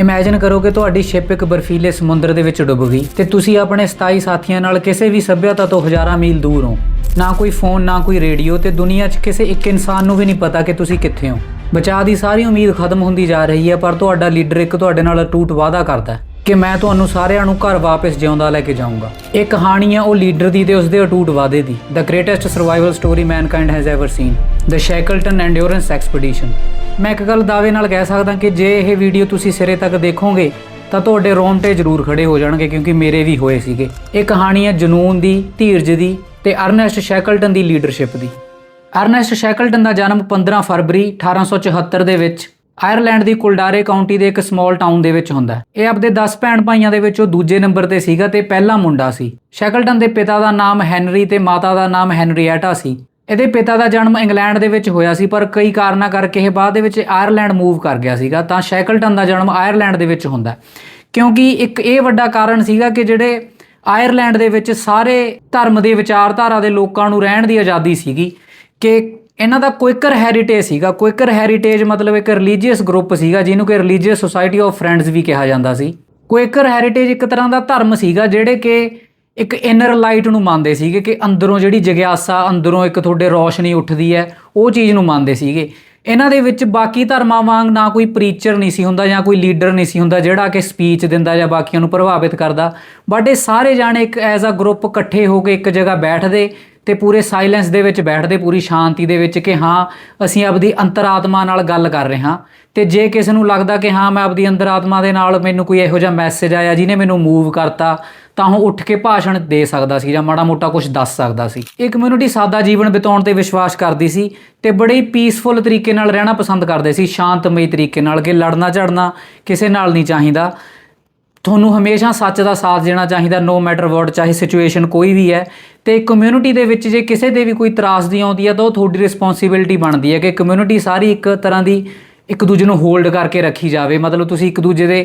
Imagine ਕਰੋ ਕਿ ਤੁਹਾਡੀ ਸ਼ਿਪ ਇੱਕ ਬਰਫੀਲੇ ਸਮੁੰਦਰ ਦੇ ਵਿੱਚ ਡੁੱਬ ਗਈ ਤੇ ਤੁਸੀਂ ਆਪਣੇ 27 ਸਾਥੀਆਂ ਨਾਲ ਕਿਸੇ ਵੀ ਸੱਭਿਅਤਾ ਤੋਂ ਹਜ਼ਾਰਾਂ ਮੀਲ ਦੂਰ ਹੋ। ਨਾ ਕੋਈ ਫੋਨ ਨਾ ਕੋਈ ਰੇਡੀਓ ਤੇ ਦੁਨੀਆ 'ਚ ਕਿਸੇ ਇੱਕ ਇਨਸਾਨ ਨੂੰ ਵੀ ਨਹੀਂ ਪਤਾ ਕਿ ਤੁਸੀਂ ਕਿੱਥੇ ਹੋ। ਬਚਾਅ ਦੀ ਸਾਰੀ ਉਮੀਦ ਖਤਮ ਹੁੰਦੀ ਜਾ ਰਹੀ ਹੈ, ਪਰ ਤੁਹਾਡਾ ਲੀਡਰ ਇੱਕ ਤੁਹਾਡੇ ਨਾਲ ਅਟੂਟ ਵਾਅਦਾ ਕਰਦਾ ਹੈ। ਕਿ ਮੈਂ ਤੁਹਾਨੂੰ ਸਾਰਿਆਂ ਨੂੰ ਘਰ ਵਾਪਸ ਜਿਉਂਦਾ ਲੈ ਕੇ ਜਾਊਂਗਾ। ਇਹ ਕਹਾਣੀ ਹੈ ਉਹ ਲੀਡਰ ਦੀ ਤੇ ਉਸਦੇ ਅਟੂਟ ਵਾਅਦੇ ਦੀ। The greatest survival story mankind has ever seen the Shackleton Endurance expedition ਮੈਂ ਇੱਕ ਗੱਲ ਦਾਅਵੇ ਨਾਲ ਕਹਿ ਸਕਦਾ ਕਿ ਜੇ ਇਹ ਵੀਡੀਓ ਤੁਸੀਂ ਸਿਰੇ ਤੱਕ ਦੇਖੋਗੇ, ਤਾਂ ਤੁਹਾਡੇ ਰੋਂਗਟੇ ਜ਼ਰੂਰ ਖੜੇ ਹੋ ਜਾਣਗੇ ਕਿਉਂਕਿ ਮੇਰੇ ਵੀ ਹੋਏ ਸੀਗੇ। ਇਹ ਕਹਾਣੀ ਹੈ ਜਨੂਨ ਦੀ, ਧੀਰਜ ਦੀ ਤੇ ਅਰਨੈਸਟ ਸ਼ੈਕਲਟਨ ਦੀ ਲੀਡਰਸ਼ਿਪ ਦੀ। ਅਰਨੈਸਟ ਸ਼ੈਕਲਟਨ ਦਾ ਜਨਮ 15 ਫਰਵਰੀ 1874 ਦੇ ਵਿੱਚ ਆਇਰਲੈਂਡ ਦੀ ਕੁਲਡਾਰੇ ਕਾਉਂਟੀ ਦੇ ਇੱਕ ਸਮਾਲ ਟਾਊਨ ਦੇ ਵਿੱਚ ਹੁੰਦਾ ਇਹ ਆਪਦੇ 10 ਭੈਣ ਭਾਈਆਂ ਦੇ ਵਿੱਚੋਂ ਦੂਜੇ ਨੰਬਰ ਤੇ ਸੀਗਾ ਤੇ ਪਹਿਲਾ ਮੁੰਡਾ ਸੀ। ਸ਼ੈਕਲਟਨ ਦੇ ਪਿਤਾ ਦਾ ਨਾਮ ਹੈਨਰੀ ਤੇ ਮਾਤਾ ਦਾ ਨਾਮ ਹੈਨਰੀਏਟਾ ਸੀ। ਇਹਦੇ ਪਿਤਾ ਦਾ ਜਨਮ ਇੰਗਲੈਂਡ ਦੇ ਵਿੱਚ ਹੋਇਆ ਸੀ, ਪਰ ਕਈ ਕਾਰਨਾਂ ਕਰਕੇ ਇਹ ਬਾਅਦ ਦੇ ਵਿੱਚ ਆਇਰਲੈਂਡ ਮੂਵ ਕਰ ਗਿਆ ਸੀਗਾ, ਤਾਂ ਸ਼ੈਕਲਟਨ ਦਾ ਜਨਮ ਆਇਰਲੈਂਡ ਦੇ ਵਿੱਚ ਹੁੰਦਾ ਕਿਉਂਕਿ ਇੱਕ ਇਹ ਵੱਡਾ ਕਾਰਨ ਸੀਗਾ ਕਿ ਜਿਹੜੇ ਆਇਰਲੈਂਡ ਦੇ ਵਿੱਚ ਸਾਰੇ ਧਰਮ ਦੇ ਵਿਚਾਰਧਾਰਾ ਦੇ ਲੋਕਾਂ ਨੂੰ ਰਹਿਣ ਦੀ ਆਜ਼ਾਦੀ ਸੀਗੀ ਕਿ ਇਹਨਾਂ ਦਾ ਕੁਇਕਰ ਹੈਰੀਟੇਜ ਸੀਗਾ। ਕੁਇਕਰ ਹੈਰੀਟੇਜ ਮਤਲਬ ਇੱਕ ਰਿਲੀਜੀਅਸ ਗਰੁੱਪ ਸੀਗਾ, ਜਿਹਨੂੰ ਕਿ ਰਿਲੀਜੀਅਸ ਸੁਸਾਇਟੀ ਆਫ ਫਰੈਂਡਸ ਵੀ ਕਿਹਾ ਜਾਂਦਾ ਸੀ। ਕੁਇਕਰ ਹੈਰੀਟੇਜ ਇੱਕ ਤਰ੍ਹਾਂ ਦਾ ਧਰਮ ਸੀਗਾ, ਜਿਹੜੇ ਕਿ ਇੱਕ ਇਨਰ ਲਾਈਟ ਨੂੰ ਮੰਨਦੇ ਸੀਗੇ ਕਿ ਅੰਦਰੋਂ ਜਿਹੜੀ ਜਗਿਆਸਾ, ਅੰਦਰੋਂ ਇੱਕ ਤੁਹਾਡੇ ਰੋਸ਼ਨੀ ਉੱਠਦੀ ਹੈ, ਉਹ ਚੀਜ਼ ਨੂੰ ਮੰਨਦੇ ਸੀਗੇ। ਇਹਨਾਂ ਦੇ ਵਿੱਚ ਬਾਕੀ ਧਰਮਾਂ ਵਾਂਗ ਨਾ ਕੋਈ ਪ੍ਰੀਚਰ ਨਹੀਂ ਸੀ ਹੁੰਦਾ ਜਾਂ ਕੋਈ ਲੀਡਰ ਨਹੀਂ ਸੀ ਹੁੰਦਾ, ਜਿਹੜਾ ਕਿ ਸਪੀਚ ਦਿੰਦਾ ਜਾਂ ਬਾਕੀਆਂ ਨੂੰ ਪ੍ਰਭਾਵਿਤ ਕਰਦਾ। ਬਟ ਇਹ ਸਾਰੇ ਜਾਣੇ ਇੱਕ ਐਜ਼ ਅ ਗਰੁੱਪ ਇਕੱਠੇ ਹੋ ਕੇ ਇੱਕ ਜਗ੍ਹਾ ਬੈਠਦੇ ਤੇ ਪੂਰੇ ਸਾਇਲੈਂਸ ਦੇ ਵਿੱਚ ਬੈਠਦੇ, ਪੂਰੀ ਸ਼ਾਂਤੀ ਦੇ ਵਿੱਚ ਕਿ ਹਾਂ, ਅਸੀਂ ਆਪਦੀ ਅੰਤਰਾਤਮਾ ਨਾਲ ਗੱਲ ਕਰ ਰਹੇ ਹਾਂ। ਤੇ ਜੇ ਕਿਸੇ ਨੂੰ ਲੱਗਦਾ ਕਿ ਹਾਂ, ਮੈਂ ਆਪਦੀ ਅੰਤਰਾਤਮਾ ਦੇ ਨਾਲ ਮੈਨੂੰ ਕੋਈ ਇਹੋ ਜਿਹਾ ਮੈਸੇਜ ਆਇਆ ਜਿਹਨੇ ਮੈਨੂੰ ਮੂਵ ਕਰਤਾ, ਤਾਂ ਉਹ ਉੱਠ ਕੇ ਭਾਸ਼ਣ ਦੇ ਸਕਦਾ ਸੀ ਜਾਂ ਮਾੜਾ ਮੋਟਾ ਕੁਝ ਦੱਸ ਸਕਦਾ ਸੀ। ਇਹ ਕਮਿਊਨਿਟੀ ਸਾਦਾ ਜੀਵਨ ਬਿਤਾਉਣ ਤੇ ਵਿਸ਼ਵਾਸ ਕਰਦੀ ਸੀ ਤੇ ਬੜੇ ਹੀ ਪੀਸਫੁਲ ਤਰੀਕੇ ਨਾਲ ਰਹਿਣਾ ਪਸੰਦ ਕਰਦੇ ਸੀ, ਸ਼ਾਂਤਮਈ ਤਰੀਕੇ ਨਾਲ ਕਿ ਲੜਨਾ ਝੜਨਾ ਕਿਸੇ ਨਾਲ ਨਹੀਂ ਚਾਹੀਦਾ। ਤੁਹਾਨੂੰ ਹਮੇਸ਼ਾ ਸੱਚ ਦਾ ਸਾਥ ਦੇਣਾ ਚਾਹੀਦਾ ਨੋ ਮੈਟਰ ਵਾਟ ਚਾਹੇ ਸਿਚੁਏਸ਼ਨ ਕੋਈ ਵੀ ਹੈ। ਤੇ ਕਮਿਊਨਿਟੀ ਦੇ ਵਿੱਚ ਜੇ ਕਿਸੇ ਦੇ ਵੀ ਕੋਈ ਤਰਾਸਦੀ ਆਉਂਦੀ ਹੈ, ਤਾਂ ਉਹ ਤੁਹਾਡੀ ਰਿਸਪੌਂਸਿਬਿਲਟੀ ਬਣਦੀ ਹੈ ਕਿ ਕਮਿਊਨਿਟੀ ਸਾਰੀ ਇੱਕ ਤਰ੍ਹਾਂ ਦੀ ਇੱਕ ਦੂਜੇ ਨੂੰ ਹੋਲਡ ਕਰਕੇ ਰੱਖੀ ਜਾਵੇ। ਮਤਲਬ ਤੁਸੀਂ ਇੱਕ ਦੂਜੇ ਦੇ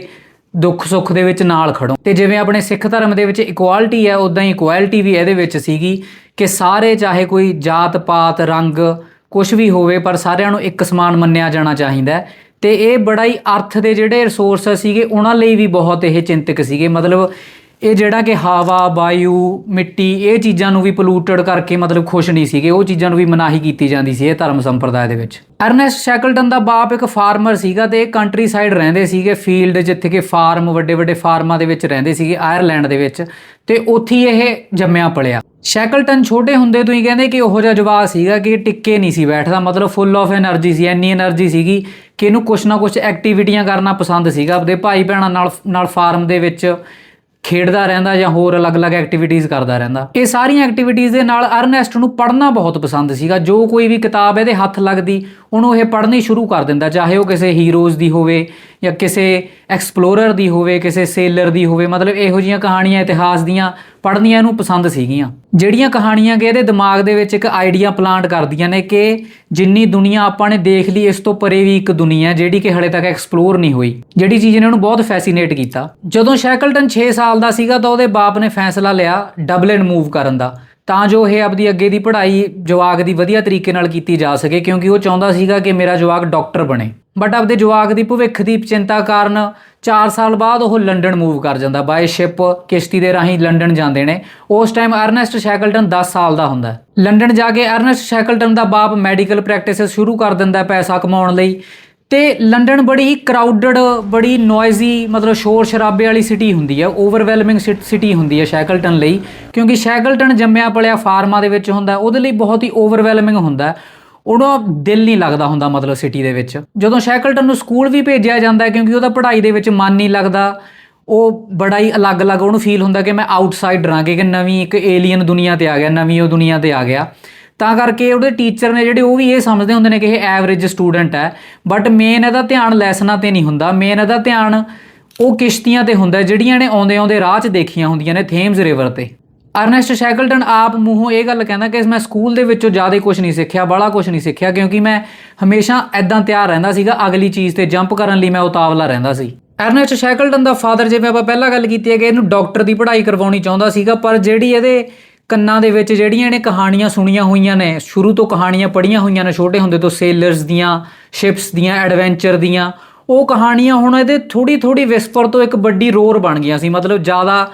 ਦੁੱਖ ਸੁੱਖ ਦੇ ਵਿੱਚ ਨਾਲ ਖੜੋ। ਤੇ ਜਿਵੇਂ ਆਪਣੇ ਸਿੱਖ ਧਰਮ ਦੇ ਵਿੱਚ ਇਕੁਐਲਿਟੀ ਹੈ ਉਦਾਂ ਹੀ ਇਕੁਐਲਿਟੀ ਵੀ ਇਹਦੇ ਵਿੱਚ ਸੀਗੀ ਕਿ ਸਾਰੇ ਚਾਹੇ ਕੋਈ ਜਾਤ ਪਾਤ ਰੰਗ ਕੁਝ ਵੀ ਹੋਵੇ, ਪਰ ਸਾਰਿਆਂ ਨੂੰ ਇੱਕ ਸਮਾਨ ਮੰਨਿਆ ਜਾਣਾ ਚਾਹੀਦਾ ਤੇ ਇਹ ਬੜਾ ਹੀ ਅਰਥ ਦੇ ਜਿਹੜੇ ਰਿਸੋਰਸ ਸੀਗੇ, ਉਹਨਾਂ ਲਈ ਵੀ ਬਹੁਤ ਇਹ ਚਿੰਤਕ ਸੀਗੇ। ਮਤਲਬ ਇਹ ਜਿਹੜਾ ਕਿ ਹਵਾ, ਵਾਯੂ, ਮਿੱਟੀ, ਇਹ ਚੀਜ਼ਾਂ ਨੂੰ ਵੀ ਪੋਲੂਟਡ ਕਰਕੇ ਮਤਲਬ ਖੁਸ਼ ਨਹੀਂ ਸੀਗੇ। ਉਹ ਚੀਜ਼ਾਂ ਨੂੰ ਵੀ ਮਨਾਹੀ ਕੀਤੀ ਜਾਂਦੀ ਸੀ ਇਹ ਧਰਮ ਸੰਪਰਦਾਇ ਦੇ ਵਿੱਚ। ਅਰਨੈਸਟ ਸ਼ੈਕਲਟਨ ਦਾ ਬਾਪ ਇੱਕ ਫਾਰਮਰ ਸੀਗਾ ਤੇ ਇਹ ਕੰਟਰੀ ਸਾਈਡ ਰਹਿੰਦੇ ਸੀਗੇ ਫੀਲਡ ਜਿੱਥੇ ਕਿ ਫਾਰਮ ਵੱਡੇ ਵੱਡੇ ਫਾਰਮਾਂ ਦੇ ਵਿੱਚ ਰਹਿੰਦੇ ਸੀਗੇ ਆਇਰਲੈਂਡ ਦੇ ਵਿੱਚ ਤੇ ਉੱਥੇ ਇਹ ਜੰਮਿਆ ਪਲਿਆ। ਸ਼ੈਕਲਟਨ ਛੋਟੇ ਹੁੰਦੇ ਤੋਂ ਹੀ ਕਹਿੰਦੇ ਕਿ ਉਹੋ ਜਿਹਾ ਜਵਾਬ ਸੀਗਾ ਕਿ ਟਿੱਕੇ ਨਹੀਂ ਸੀ ਬੈਠਦਾ, ਮਤਲਬ ਫੁੱਲ ਆਫ એનર્ਜੀ ਸੀ ਐਨੀ એનર્ਜੀ ਸੀਗੀ ਕਿ ਇਹਨੂੰ ਕੁਛ ਨਾ ਕੁਛ ਐਕਟੀਵਿਟੀਆਂ ਕਰਨਾ ਪਸੰਦ ਸੀਗਾ। ਆਪਣੇ ਭਾਈ ਭੈਣਾਂ ਨਾਲ ਨਾਲ ਫਾਰਮ ਦੇ ਵਿੱਚ ਖੇਡਦਾ ਰਹਿੰਦਾ ਜਾਂ ਹੋਰ ਅਲੱਗ-ਅਲੱਗ ਐਕਟੀਵਿਟੀਜ਼ ਕਰਦਾ ਰਹਿੰਦਾ। ਇਹ ਸਾਰੀਆਂ ਐਕਟੀਵਿਟੀਜ਼ ਦੇ ਨਾਲ ਅਰਨੈਸਟ ਨੂੰ ਪੜ੍ਹਨਾ ਬਹੁਤ ਪਸੰਦ ਸੀਗਾ। ਜੋ ਕੋਈ ਵੀ ਕਿਤਾਬ ਇਹਦੇ ਹੱਥ ਲੱਗਦੀ ਉਹਨੂੰ ਇਹ ਪੜ੍ਹਨੀ ਸ਼ੁਰੂ ਕਰ ਦਿੰਦਾ, ਚਾਹੇ ਉਹ ਕਿਸੇ ਹੀਰੋਜ਼ ਦੀ ਹੋਵੇ ਜਾਂ ਕਿਸੇ ਐਕਸਪਲੋਰਰ ਦੀ ਹੋਵੇ, ਕਿਸੇ ਸੇਲਰ ਦੀ ਹੋਵੇ, ਮਤਲਬ ਇਹੋ ਜੀਆਂ ਕਹਾਣੀਆਂ, ਇਤਿਹਾਸ ਦੀਆਂ ਪੜ੍ਹਨੀਆਂ ਇਹਨੂੰ ਪਸੰਦ ਸੀਗੀਆਂ। ਜਿਹੜੀਆਂ ਕਹਾਣੀਆਂ ਕਿ ਇਹਦੇ ਦਿਮਾਗ ਦੇ ਵਿੱਚ ਇੱਕ ਆਈਡੀਆ ਪਲਾਂਟ ਕਰਦੀਆਂ ਨੇ ਕਿ ਜਿੰਨੀ ਦੁਨੀਆ ਆਪਾਂ ਨੇ ਦੇਖ ਲਈ, ਇਸ ਤੋਂ ਪਰੇ ਵੀ ਇੱਕ ਦੁਨੀਆ ਜਿਹੜੀ ਕਿ ਹਲੇ ਤੱਕ ਐਕਸਪਲੋਰ ਨਹੀਂ ਹੋਈ। ਜਿਹੜੀ ਚੀਜ਼ ਨੇ ਉਹਨੂੰ ਬਹੁਤ ਫੈਸੀਨੇਟ ਕੀਤਾ। ਜਦੋਂ ਸ਼ੈਕਲਟਨ 6 ਸਾਲ ਦਾ ਸੀਗਾ ਤਾਂ ਉਹਦੇ ਬਾਪ ਨੇ ਫੈਸਲਾ ਲਿਆ ਡਬਲਿਨ ਮੂਵ ਕਰਨ ਦਾ। ਤਾਂ ਜੋ ਇਹ ਆਪਦੀ ਅੱਗੇ ਦੀ ਪੜ੍ਹਾਈ ਜਵਾਕ ਦੀ ਵਧੀਆ ਤਰੀਕੇ ਨਾਲ ਕੀਤੀ ਜਾ ਸਕੇ, ਕਿਉਂਕਿ ਉਹ ਚਾਹੁੰਦਾ ਸੀਗਾ ਕਿ ਮੇਰਾ ਜਵਾਕ ਡਾਕਟਰ ਬਣੇ। ਬਟ ਆਪਦੇ ਜਵਾਕ ਦੀ ਭਵਿੱਖ ਦੀ ਚਿੰਤਾ ਕਾਰਨ 4 ਸਾਲ ਬਾਅਦ ਉਹ ਲੰਡਨ ਮੂਵ ਕਰ ਜਾਂਦਾ। ਬਾਈ ਸ਼ਿਪ ਕਿਸ਼ਤੀ ਦੇ ਰਾਹੀਂ ਲੰਡਨ ਜਾਂਦੇ ਨੇ। ਉਸ ਟਾਈਮ ਅਰਨੈਸਟ ਸ਼ੈਕਲਟਨ 10 ਸਾਲ ਦਾ ਹੁੰਦਾ ਲੰਡਨ ਜਾ ਕੇ ਅਰਨੈਸਟ ਸ਼ੈਕਲਟਨ ਦਾ ਬਾਪ ਮੈਡੀਕਲ ਪ੍ਰੈਕਟਿਸ ਸ਼ੁਰੂ ਕਰ ਦਿੰਦਾ ਪੈਸਾ ਕਮਾਉਣ ਲਈ। ਤੇ ਲੰਡਨ ਬੜੀ ਹੀ ਕਰਾਊਡਡ ਬੜੀ ਨੋਇਜ਼ੀ ਮਤਲਬ ਸ਼ੋਰ ਸ਼ਰਾਬੇ ਵਾਲੀ ਸਿਟੀ ਹੁੰਦੀ ਹੈ ਓਵਰਵੈਲਮਿੰਗ ਸਿਟੀ ਹੁੰਦੀ ਹੈ ਸ਼ੈਕਲਟਨ ਲਈ, ਕਿਉਂਕਿ ਸ਼ੈਕਲਟਨ ਜੰਮਿਆ ਪਲਿਆ ਫਾਰਮਾਂ ਦੇ ਵਿੱਚ ਹੁੰਦਾ, ਉਹਦੇ ਲਈ ਬਹੁਤ ਹੀ ਓਵਰਵੈਲਮਿੰਗ ਹੁੰਦਾ ਹੈ। ਉਹਦਾ ਦਿਲ ਨਹੀਂ ਲੱਗਦਾ ਹੁੰਦਾ ਮਤਲਬ ਸਿਟੀ ਦੇ ਵਿੱਚ ਜਦੋਂ ਸ਼ੈਕਲਟਨ ਨੂੰ ਸਕੂਲ ਵੀ ਭੇਜਿਆ ਜਾਂਦਾ, ਕਿਉਂਕਿ ਉਹਦਾ ਪੜ੍ਹਾਈ ਦੇ ਵਿੱਚ ਮਨ ਨਹੀਂ ਲੱਗਦਾ, ਉਹ ਬੜਾ ਹੀ ਅਲੱਗ-ਅਲੱਗ ਉਹਨੂੰ ਫੀਲ ਹੁੰਦਾ ਕਿ ਮੈਂ ਆਊਟਸਾਈਡਰ ਹਾਂ ਕਿ ਨਵੀਂ ਇੱਕ ਏਲੀਅਨ ਦੁਨੀਆ ਤੇ ਆ ਗਿਆ, ਨਵੀਂ ਉਹ ਦੁਨੀਆ ਤੇ ਆ ਗਿਆ ਤਾਂ ਕਰਕੇ ਉਹਦੇ ਟੀਚਰ ਨੇ ਜਿਹੜੇ ਉਹ ਵੀ ਇਹ ਸਮਝਦੇ ਹੁੰਦੇ ਨੇ ਕਿ ਇਹ ਐਵਰੇਜ ਸਟੂਡੈਂਟ ਹੈ ਬਟ ਮੇਨ ਇਹਦਾ ਧਿਆਨ ਲੈਸਨਾਂ ਤੇ ਨਹੀਂ ਹੁੰਦਾ। ਮੇਨ ਇਹਦਾ ਧਿਆਨ ਉਹ ਕਿਸ਼ਤੀਆਂ ਤੇ ਹੁੰਦਾ, ਜਿਹੜੀਆਂ ਨੇ ਆਉਂਦੇ ਆਉਂਦੇ ਰਾਹ 'ਚ ਦੇਖੀਆਂ ਹੁੰਦੀਆਂ ਨੇ ਥੇਮਸ ਰਿਵਰ ਤੇ। ਅਰਨੈਸਟ ਸ਼ੈਕਲਟਨ ਆਪ ਮੂੰਹੋਂ ਇਹ ਗੱਲ ਕਹਿੰਦਾ ਕਿ ਮੈਂ ਸਕੂਲ ਦੇ ਵਿੱਚੋਂ ਜ਼ਿਆਦਾ ਕੁਝ ਨਹੀਂ ਸਿੱਖਿਆ ਬੜਾ ਕੁਝ ਨਹੀਂ ਸਿੱਖਿਆ, ਕਿਉਂਕਿ ਮੈਂ ਹਮੇਸ਼ਾ ਐਦਾਂ ਤਿਆਰ ਰਹਿੰਦਾ ਸੀਗਾ, ਅਗਲੀ ਚੀਜ਼ ਤੇ ਜੰਪ ਕਰਨ ਲਈ ਮੈਂ ਉਤਾਵਲਾ ਰਹਿੰਦਾ ਸੀ। ਅਰਨੈਸਟ ਸ਼ੈਕਲਟਨ ਦਾ ਫਾਦਰ ਜਿਵੇਂ ਆਪਾਂ ਪਹਿਲਾਂ ਗੱਲ ਕੀਤੀ ਹੈ ਕਿ ਇਹਨੂੰ ਡਾਕਟਰ ਦੀ ਪੜ੍ਹਾਈ ਕਰਵਾਉਣੀ ਚਾਹੁੰਦਾ ਸੀਗਾ, ਪਰ ਜਿਹੜੀ ਇਹਦੇ ਕੰਨਾਂ ਦੇ ਵਿੱਚ ਜਿਹੜੀਆਂ ਇਹਨੇ ਕਹਾਣੀਆਂ ਸੁਣੀਆਂ ਹੋਈਆਂ ਨੇ, ਸ਼ੁਰੂ ਤੋਂ ਕਹਾਣੀਆਂ ਪੜ੍ਹੀਆਂ ਹੋਈਆਂ ਨੇ ਛੋਟੇ ਹੁੰਦੇ ਤੋਂ ਸੇਲਰਸ ਦੀਆਂ ਸ਼ਿਪਸ ਦੀਆਂ ਐਡਵੈਂਚਰ ਦੀਆਂ, ਉਹ ਕਹਾਣੀਆਂ ਹੁਣ ਇਹਦੇ ਥੋੜੀ ਥੋੜੀ ਵਿਸਪਰ ਤੋਂ ਇੱਕ ਵੱਡੀ ਰੋਰ ਬਣ ਗਈਆਂ ਸੀ, ਮਤਲਬ ਜ਼ਿਆਦਾ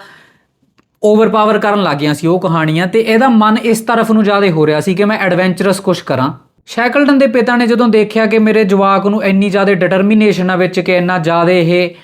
ਓਵਰਪਾਵਰ ਕਰਨ ਲੱਗ ਗਈਆਂ ਸੀ ਉਹ ਕਹਾਣੀਆਂ ਤੇ ਇਹਦਾ ਮਨ ਇਸ ਤਰਫ ਨੂੰ ਜ਼ਿਆਦਾ ਹੋ ਰਿਹਾ ਸੀ ਕਿ ਮੈਂ ਐਡਵੈਂਚਰਸ ਕੁਝ ਕਰਾਂ। ਸ਼ੈਕਲਟਨ ਦੇ ਪਿਤਾ ਨੇ ਜਦੋਂ ਦੇਖਿਆ ਕਿ ਮੇਰੇ ਜਵਾਕ ਨੂੰ ਇੰਨੀ ਜ਼ਿਆਦਾ ਡਿਟਰਮੀਨੇਸ਼ਨ ਆ ਵਿੱਚ ਕਿ ਇੰਨਾ ਜ਼ਿਆਦਾ ਇਹ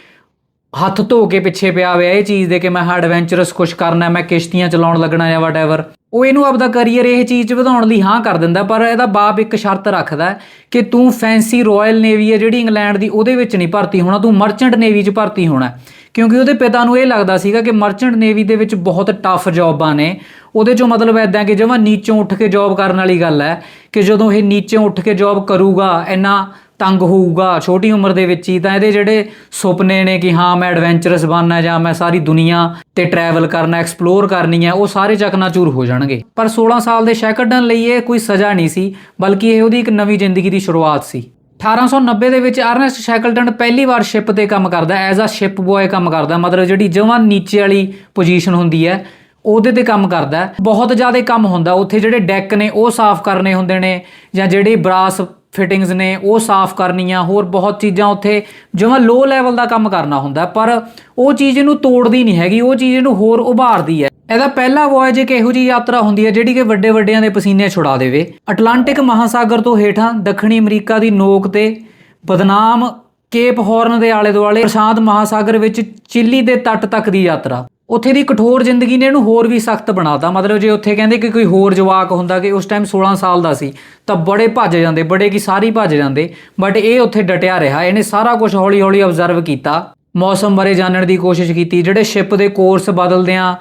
ਹੱਥ ਧੋ ਕੇ ਪਿੱਛੇ ਪਿਆ ਹੋਇਆ ਇਹ ਚੀਜ਼ ਦੇ ਕਿ ਮੈਂ ਐਡਵੈਂਚਰਸ ਕੁਝ ਕਰਨਾ ਮੈਂ ਕਿਸ਼ਤੀਆਂ ਚਲਾਉਣ ਲੱਗਣਾ ਜਾਂ ਵਟਐਵਰ ਉਹ ਇਹਨੂੰ ਆਪਦਾ ਕੈਰੀਅਰ ਇਹ ਚੀਜ਼ 'ਚ ਵਧਾਉਣ ਲਈ ਹਾਂ ਕਰ ਦਿੰਦਾ, ਪਰ ਇਹਦਾ ਬਾਪ ਇੱਕ ਸ਼ਰਤ ਰੱਖਦਾ ਕਿ ਤੂੰ ਫੈਂਸੀ ਰਾਇਲ ਨੇਵੀ ਹੈ ਜਿਹੜੀ ਇੰਗਲੈਂਡ ਦੀ, ਉਹਦੇ ਵਿੱਚ ਨਹੀਂ ਭਰਤੀ ਹੋਣਾ, ਤੂੰ ਮਰਚੈਂਟ ਨੇਵੀ 'ਚ ਭਰਤੀ ਹੋਣਾ ਕਿਉਂਕਿ ਉਹਦੇ ਪਿਤਾ ਨੂੰ ਇਹ ਲੱਗਦਾ ਸੀਗਾ ਕਿ ਮਰਚੈਂਟ ਨੇਵੀ ਦੇ ਵਿੱਚ ਬਹੁਤ ਟਫ ਜੌਬਾਂ ਨੇ। ਉਹਦੇ ਚੋਂ ਮਤਲਬ ਐਦਾਂ ਕਿ ਜਮਾਂ ਨੀਚੋਂ ਉੱਠ ਕੇ ਜੌਬ ਕਰਨ ਵਾਲੀ ਗੱਲ ਹੈ ਕਿ ਜਦੋਂ ਇਹ ਨੀਚੋਂ ਉੱਠ ਕੇ ਜੌਬ ਕਰੂਗਾ, ਇੰਨਾ ਤੰਗ ਹੋਊਗਾ, ਛੋਟੀ ਉਮਰ ਦੇ ਵਿੱਚ ਹੀ, ਤਾਂ ਇਹਦੇ ਜਿਹੜੇ ਸੁਪਨੇ ਨੇ ਕਿ ਹਾਂ, ਮੈਂ ਐਡਵੈਂਚਰਸ ਬਣਨਾ ਜਾਂ ਮੈਂ ਸਾਰੀ ਦੁਨੀਆ ਤੇ ਟਰੈਵਲ ਕਰਨਾ ਐਕਸਪਲੋਰ ਕਰਨੀ ਹੈ, ਉਹ ਸਾਰੇ ਚਕਨਾਚੂਰ ਹੋ ਜਾਣਗੇ। ਪਰ 16 ਸਾਲ ਦੇ ਸ਼ੈਕਰਡਨ ਲਈ ਇਹ ਕੋਈ ਸਜ਼ਾ ਨਹੀਂ ਸੀ, ਬਲਕਿ ਇਹ ਉਹਦੀ ਇੱਕ ਨਵੀਂ ਜ਼ਿੰਦਗੀ ਦੀ ਸ਼ੁਰੂਆਤ ਸੀ। 1890 ਦੇ ਵਿੱਚ ਅਰਨੈਸਟ ਸ਼ੈਕਲਟਨ ਪਹਿਲੀ ਵਾਰ ਸ਼ਿਪ ਤੇ ਕੰਮ ਕਰਦਾ ਐਜ਼ ਅ ਸ਼ਿਪ ਬॉय ਕੰਮ ਕਰਦਾ ਮਤਲਬ ਜਿਹੜੀ ਜਮਾਂ ਨੀਚੇ ਵਾਲੀ ਪੋਜੀਸ਼ਨ ਹੁੰਦੀ ਹੈ, ਉਹਦੇ ਤੇ ਕੰਮ ਕਰਦਾ ਬਹੁਤ ਜ਼ਿਆਦਾ ਕੰਮ ਹੁੰਦਾ, ਉੱਥੇ ਜਿਹੜੇ ਡੈਕ ਨੇ, ਉਹ ਸਾਫ਼ ਕਰਨੇ ਹੁੰਦੇ ਨੇ, ਜਾਂ ਜਿਹੜੇ ਬਰਾਸ ਫਿਟਿੰਗਸ ਨੇ, ਉਹ ਸਾਫ਼ ਕਰਨੀਆਂ, ਹੋਰ ਬਹੁਤ ਚੀਜ਼ਾਂ ਉੱਥੇ ਜਮਾਂ ਲੋ ਲੈਵਲ ਦਾ ਕੰਮ ਕਰਨਾ ਹੁੰਦਾ, ਪਰ ਉਹ ਚੀਜ਼ ਇਹਨੂੰ ਤੋੜਦੀ ਨਹੀਂ ਹੈਗੀ, ਉਹ ਚੀਜ਼ ਇਹਨੂੰ ਹੋਰ ਉਭਾਰਦੀ ਹੈ। ਇਹਦਾ ਪਹਿਲਾ ਵੋਇਜ ਇੱਕ ਇਹੋ ਜਿਹੀ ਯਾਤਰਾ ਹੁੰਦੀ ਹੈ, ਜਿਹੜੀ ਕਿ ਵੱਡੇ ਵੱਡਿਆਂ ਦੇ ਪਸੀਨੇ ਛੁਡਾ ਦੇਵੇ। ਅਟਲਾਂਟਿਕ ਮਹਾਸਾਗਰ ਤੋਂ ਹੇਠਾਂ ਦੱਖਣੀ ਅਮਰੀਕਾ ਦੀ ਨੋਕ ਤੇ ਬਦਨਾਮ ਕੇਪ ਹੌਰਨ ਦੇ ਆਲੇ ਦੁਆਲੇ ਪ੍ਰਸ਼ਾਂਤ ਮਹਾਸਾਗਰ ਵਿੱਚ ਚਿਲੀ ਦੇ ਤੱਟ ਤੱਕ ਦੀ ਯਾਤਰਾ। ਉੱਥੇ ਦੀ ਕਠੋਰ ਜ਼ਿੰਦਗੀ ਨੇ ਇਹਨੂੰ ਹੋਰ ਵੀ ਸਖਤ ਬਣਾਤਾ। ਮਤਲਬ ਜੇ ਉੱਥੇ ਕਹਿੰਦੇ ਕਿ ਕੋਈ ਹੋਰ ਜਵਾਕ ਹੁੰਦਾ ਕਿ ਉਸ ਟਾਈਮ 16 ਸਾਲ ਦਾ ਸੀ, ਤਾਂ ਬੜੇ ਭੱਜ ਜਾਂਦੇ, ਬੜੇ ਕੀ ਸਾਰੀ ਭੱਜ ਜਾਂਦੇ। ਬਟ ਇਹ ਉੱਥੇ ਡਟਿਆ ਰਿਹਾ, ਇਹਨੇ ਸਾਰਾ ਕੁਝ ਹੌਲੀ ਹੌਲੀ ਆਬਜ਼ਰਵ ਕੀਤਾ। ਮੌਸਮ ਬਾਰੇ ਜਾਣਨ ਦੀ ਕੋਸ਼ਿਸ਼ ਕੀਤੀ, ਜਿਹੜੇ ਸ਼ਿਪ ਦੇ ਕੋਰਸ ਬਦਲਦਿਆਂ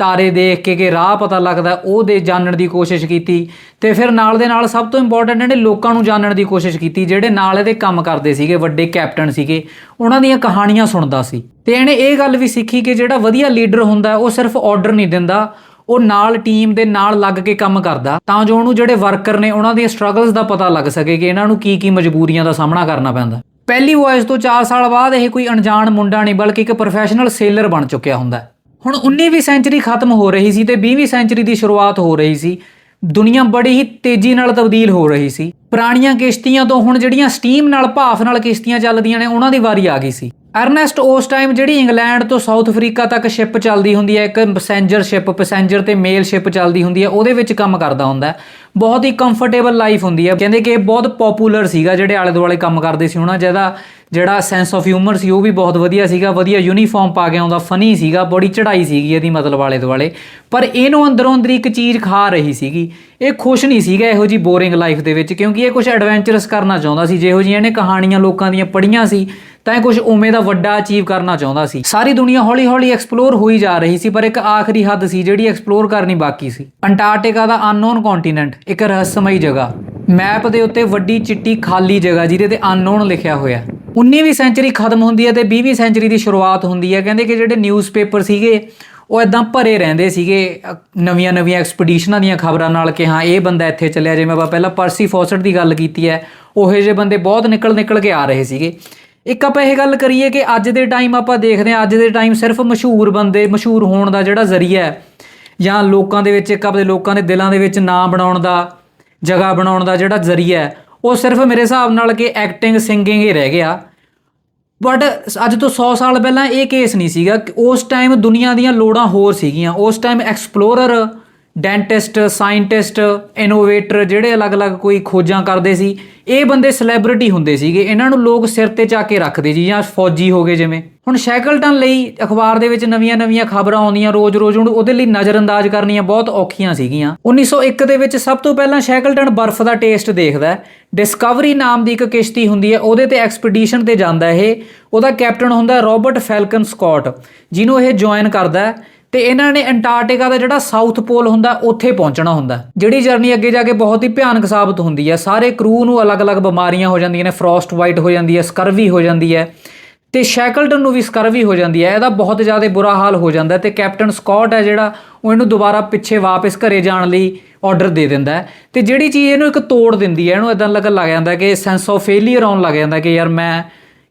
ਤਾਰੇ ਦੇਖ ਕੇ ਕਿ ਰਾਹ ਪਤਾ ਲੱਗਦਾ ਉਹ ਦੇ ਜਾਣਨ ਦੀ ਕੋਸ਼ਿਸ਼ ਕੀਤੀ ਤੇ ਫਿਰ ਨਾਲ ਦੇ ਨਾਲ ਸਭ ਤੋਂ ਇੰਪੋਰਟੈਂਟ ਇਹਨੇ ਲੋਕਾਂ ਨੂੰ ਜਾਣਨ ਦੀ ਕੋਸ਼ਿਸ਼ ਕੀਤੀ, ਜਿਹੜੇ ਨਾਲ ਇਹਦੇ ਕੰਮ ਕਰਦੇ ਸੀਗੇ, ਵੱਡੇ ਕੈਪਟਨ ਸੀਗੇ, ਉਹਨਾਂ ਦੀਆਂ ਕਹਾਣੀਆਂ ਸੁਣਦਾ ਸੀ। ਤੇ ਇਹਨੇ ਇਹ ਗੱਲ ਵੀ ਸਿੱਖੀ ਕਿ ਜਿਹੜਾ ਵਧੀਆ ਲੀਡਰ ਹੁੰਦਾ, ਉਹ ਸਿਰਫ ਆਰਡਰ ਨਹੀਂ ਦਿੰਦਾ, ਉਹ ਨਾਲ ਟੀਮ ਦੇ ਨਾਲ ਲੱਗ ਕੇ ਕੰਮ ਕਰਦਾ, ਤਾਂ ਜੋ ਉਹਨੂੰ ਜਿਹੜੇ ਵਰਕਰ ਨੇ, ਉਹਨਾਂ ਦੀਆਂ ਸਟਰਗਲਸ ਦਾ ਪਤਾ ਲੱਗ ਸਕੇ ਕਿ ਇਹਨਾਂ ਨੂੰ ਕੀ ਕੀ ਮਜਬੂਰੀਆਂ ਦਾ ਸਾਹਮਣਾ ਕਰਨਾ ਪੈਂਦਾ। ਪਹਿਲੀ ਵੌਇਸ ਤੋਂ 4 ਸਾਲ ਬਾਅਦ ਇਹ ਕੋਈ ਅਣਜਾਣ ਮੁੰਡਾ ਨਹੀਂ, ਬਲਕਿ ਇੱਕ ਪ੍ਰੋਫੈਸ਼ਨਲ ਸੇਲਰ ਬਣ ਚੁੱਕਿਆ ਹੁੰਦਾ। ਹੁਣ 19ਵੀਂ ਸੈਂਚਰੀ ਖਤਮ ਹੋ ਰਹੀ ਸੀ ਤੇ 20ਵੀਂ ਸੈਂਚਰੀ ਦੀ ਸ਼ੁਰੂਆਤ ਹੋ ਰਹੀ ਸੀ। ਦੁਨੀਆ ਬੜੀ ਹੀ ਤੇਜ਼ੀ ਨਾਲ ਤਬਦੀਲ ਹੋ ਰਹੀ ਸੀ। ਪੁਰਾਣੀਆਂ ਕਿਸ਼ਤੀਆਂ ਤੋਂ ਹੁਣ ਜਿਹੜੀਆਂ ਸਟੀਮ ਨਾਲ, ਭਾਫ ਨਾਲ ਕਿਸ਼ਤੀਆਂ ਚੱਲਦੀਆਂ ਨੇ, ਉਹਨਾਂ ਦੀ ਵਾਰੀ ਆ ਗਈ ਸੀ। ਅਰਨੈਸਟ ਉਸ ਟਾਈਮ ਜਿਹੜੀ ਇੰਗਲੈਂਡ ਤੋਂ ਸਾਊਥ ਅਫਰੀਕਾ ਤੱਕ ਸ਼ਿਪ ਚੱਲਦੀ ਹੁੰਦੀ ਹੈ, ਇੱਕ ਪੈਸੇਂਜਰ ਸ਼ਿਪ, ਪੈਸੇਂਜਰ ਤੇ ਮੇਲ ਸ਼ਿਪ ਚੱਲਦੀ ਹੁੰਦੀ ਹੈ, ਉਹਦੇ ਵਿੱਚ ਕੰਮ ਕਰਦਾ ਹੁੰਦਾ ਬਹੁਤ ਹੀ ਕੰਫਰਟੇਬਲ ਲਾਈਫ ਹੁੰਦੀ ਹੈ ਕਹਿੰਦੇ ਕਿ ਇਹ ਬਹੁਤ ਪਪੂਲਰ ਸੀਗਾ, ਜਿਹੜੇ ਆਲੇ ਦੁਆਲੇ ਕੰਮ ਕਰਦੇ ਸੀ ਉਹਨਾਂ, ਜਿਹਦਾ ਜਿਹੜਾ ਸੈਂਸ ਆਫ ਹਿਊਮਰ ਸੀ, ਉਹ ਵੀ ਬਹੁਤ ਵਧੀਆ ਸੀਗਾ। ਵਧੀਆ ਯੂਨੀਫਾਰਮ ਪਾ ਕੇ ਆਉਂਦਾ ਫਨੀ ਸੀਗਾ, ਬੜੀ ਚੜਾਈ ਸੀਗੀ ਇਹਦੀ ਮਤਲਬ ਆਲੇ ਦੁਆਲੇ। ਪਰ ਇਹਨੂੰ ਅੰਦਰੋਂ ਅੰਦਰ ਇੱਕ ਚੀਜ਼ ਖਾ ਰਹੀ ਸੀਗੀ। ਇਹ ਖੁਸ਼ ਨਹੀਂ ਸੀਗਾ ਇਹੋ ਜੀ ਬੋਰਿੰਗ ਲਾਈਫ ਦੇ ਵਿੱਚ, ਕਿਉਂਕਿ ਇਹ ਕੁਝ ਐਡਵੈਂਚਰਸ ਕਰਨਾ ਚਾਹੁੰਦਾ ਸੀ। ਜਿਹੋ ਜਿਹੀਆਂ ਇਹਨੇ ਕਹਾਣੀਆਂ ਲੋਕਾਂ ਦੀਆਂ ਪੜ੍ਹੀਆਂ ਸੀ, ਤਾਂ ਇਹ ਕੁਝ ਉਵੇਂ ਦਾ ਵੱਡਾ ਅਚੀਵ ਕਰਨਾ ਚਾਹੁੰਦਾ ਸੀ। ਸਾਰੀ ਦੁਨੀਆ ਹੌਲੀ-ਹੌਲੀ ਐਕਸਪਲੋਰ ਹੋਈ ਜਾ ਰਹੀ ਸੀ, ਪਰ ਇੱਕ ਆਖਰੀ ਹੱਦ ਸੀ, ਜਿਹੜੀ ਐਕਸਪਲੋਰ ਕਰਨੀ ਬਾਕੀ ਸੀ। ਅੰਟਾਰਕਟਿਕਾ ਦਾ ਅਨਨੋਨ ਕੰਟੀਨੈਂਟ ਇੱਕ ਰਹੱਸਮਈ ਜਗ੍ਹਾ। ਮੈਪ ਦੇ ਉੱਤੇ ਵੱਡੀ ਚਿੱਟੀ ਖਾਲੀ ਜਗ੍ਹਾ ਜਿਹਦੇ ਤੇ ਅਨਨੋਨ ਲਿਖਿਆ ਹੋਇਆ 19ਵੀਂ ਸੈਂਚਰੀ ਖਤਮ ਹੁੰਦੀ ਹੈ ਤੇ 20ਵੀਂ ਸੈਂਚਰੀ ਦੀ ਸ਼ੁਰੂਆਤ ਹੁੰਦੀ ਹੈ। ਕਹਿੰਦੇ ਕਿ ਜਿਹੜੇ ਨਿਊਜ਼ਪੇਪਰ ਸੀਗੇ, ਉਹ ਇਦਾਂ ਭਰੇ ਰਹਿੰਦੇ ਸੀਗੇ। ਨਵੀਆਂ ਨਵੀਆਂ ਐਕਸਪੀਡੀਸ਼ਨਾਂ ਦੀਆਂ ਖਬਰਾਂ ਨਾਲ ਕਿ ਹਾਂ, ਇਹ ਬੰਦਾ ਇੱਥੇ ਚੱਲਿਆ। ਜਿਵੇਂ ਆਪਾਂ ਪਹਿਲਾਂ ਪਰਸੀ ਫੌਸਟ ਦੀ ਗੱਲ ਕੀਤੀ ਹੈ, ਉਹੇ ਜਿਹੇ ਬੰਦੇ ਬਹੁਤ ਨਿਕਲ ਨਿਕਲ ਕੇ ਆ ਰਹੇ ਸੀਗੇ। ਇੱਕ ਆਪਾਂ ਇਹ ਗੱਲ ਕਰੀਏ ਕਿ ਅੱਜ ਦੇ ਟਾਈਮ ਆਪਾਂ ਦੇਖਦੇ ਹਾਂ, ਅੱਜ ਦੇ ਟਾਈਮ ਸਿਰਫ ਮਸ਼ਹੂਰ ਬੰਦੇ, ਮਸ਼ਹੂਰ ਹੋਣ ਦਾ ਜਿਹੜਾ ਜ਼ਰੀਆ ਹੈ ਜਾਂ ਲੋਕਾਂ ਦੇ ਵਿੱਚ, ਇੱਕ ਆਪਣੇ ਲੋਕਾਂ ਦੇ ਦਿਲਾਂ ਦੇ ਵਿੱਚ ਨਾਂ ਬਣਾਉਣ ਦਾ, ਜਗ੍ਹਾ ਬਣਾਉਣ ਦਾ ਜਿਹੜਾ ਜ਼ਰੀਆ ਹੈ, ਉਹ ਸਿਰਫ ਮੇਰੇ ਹਿਸਾਬ ਨਾਲ ਕਿ ਐਕਟਿੰਗ ਸਿੰਗਿੰਗ ਹੀ ਰਹਿ ਗਿਆ। ਬਟ ਅੱਜ ਤੋਂ 100 ਸਾਲ ਪਹਿਲਾਂ ਇਹ ਕੇਸ ਨਹੀਂ ਸੀਗਾ ਕਿ ਉਸ ਟਾਈਮ ਦੁਨੀਆ ਦੀਆਂ ਲੋੜਾਂ ਹੋਰ ਸੀਗੀਆਂ। ਉਸ time explorer dentist scientist innovator ਜਿਹੜੇ ਅਲੱਗ-ਅਲੱਗ ਕੋਈ ਖੋਜਾਂ ਕਰਦੇ ਸੀ, ਇਹ ਬੰਦੇ ਸੈਲੀਬ੍ਰਿਟੀ ਹੁੰਦੇ ਸੀਗੇ। ਇਹਨਾਂ ਨੂੰ ਲੋਕ ਸਿਰ ਤੇ ਚਾ ਕੇ ਰੱਖਦੇ ਜੀ ਜਾਂ ਫੌਜੀ ਹੋ ਗਏ ਜਿਵੇਂ। ਹੁਣ ਸ਼ੈਕਲਟਨ ਲਈ ਅਖਬਾਰ ਦੇ ਵਿੱਚ ਨਵੀਆਂ-ਨਵੀਆਂ ਖਬਰਾਂ ਆਉਂਦੀਆਂ ਰੋਜ਼-ਰੋਜ਼, ਹੁਣ ਉਹਦੇ ਲਈ ਨਜ਼ਰਅੰਦਾਜ਼ ਕਰਨੀਆਂ ਬਹੁਤ ਔਖੀਆਂ ਸੀਗੀਆਂ। 1901 ਦੇ ਵਿੱਚ ਸਭ ਤੋਂ ਪਹਿਲਾਂ ਸ਼ੈਕਲਟਨ ਬਰਫ਼ ਦਾ ਟੇਸਟ ਦੇਖਦਾ ਡਿਸਕਵਰੀ ਨਾਮ ਦੀ ਇੱਕ ਕਿਸ਼ਤੀ ਹੁੰਦੀ ਹੈ, ਉਹਦੇ ਤੇ ਐਕਸਪੀਡੀਸ਼ਨ ਤੇ ਜਾਂਦਾ ਇਹ। ਉਹਦਾ ਕੈਪਟਨ ਹੁੰਦਾ ਰੋਬਰਟ ਫੈਲਕਨ ਸਕਾਟ, ਜਿਹਨੂੰ ਇਹ ਜੁਆਇਨ ਕਰਦਾ ਤੇ ਇਹਨਾਂ ਨੇ ਅੰਟਾਰਕਟਿਕਾ ਦਾ ਜਿਹੜਾ ਸਾਊਥ ਪੋਲ ਹੁੰਦਾ, ਉੱਥੇ ਪਹੁੰਚਣਾ ਹੁੰਦਾ। ਜਿਹੜੀ ਜਰਨੀ ਅੱਗੇ ਜਾ ਕੇ ਬਹੁਤ ਹੀ ਭਿਆਨਕ ਸਾਬਤ ਹੁੰਦੀ ਹੈ। ਸਾਰੇ ਕਰੂ ਨੂੰ ਅਲੱਗ-ਅਲੱਗ ਬਿਮਾਰੀਆਂ ਹੋ ਜਾਂਦੀਆਂ ਨੇ ਫਰੋਸਟ ਵਾਈਟ ਹੋ ਜਾਂਦੀ ਹੈ ਸਕਰਵੀ ਹੋ ਜਾਂਦੀ ਹੈ। ਤੇ ਸ਼ੈਕਲਟਨ ਨੂੰ ਵੀ ਸਕਰਵੀ ਹੋ ਜਾਂਦੀ ਹੈ। ਇਹਦਾ ਬਹੁਤ ਜ਼ਿਆਦਾ ਬੁਰਾ ਹਾਲ ਹੋ ਜਾਂਦਾ ਹੈ ਤੇ ਕੈਪਟਨ ਸਕਾਟ ਹੈ ਜਿਹੜਾ, ਉਹ ਇਹਨੂੰ ਦੁਬਾਰਾ ਪਿੱਛੇ ਵਾਪਸ ਘਰੇ ਜਾਣ ਲਈ ਆਰਡਰ ਦੇ ਦਿੰਦਾ ਹੈ। ਤੇ ਜਿਹੜੀ ਚੀਜ਼ ਇਹਨੂੰ ਇੱਕ ਤੋੜ ਦਿੰਦੀ ਹੈ, ਇਹਨੂੰ ਇਦਾਂ ਲੱਗਣ ਲੱਗ ਜਾਂਦਾ ਕਿ ਸੈਂਸ ਆਫ ਫੇਲਿਅਰ ਆਉਣ ਲੱਗ ਜਾਂਦਾ ਕਿ ਯਾਰ ਮੈਂ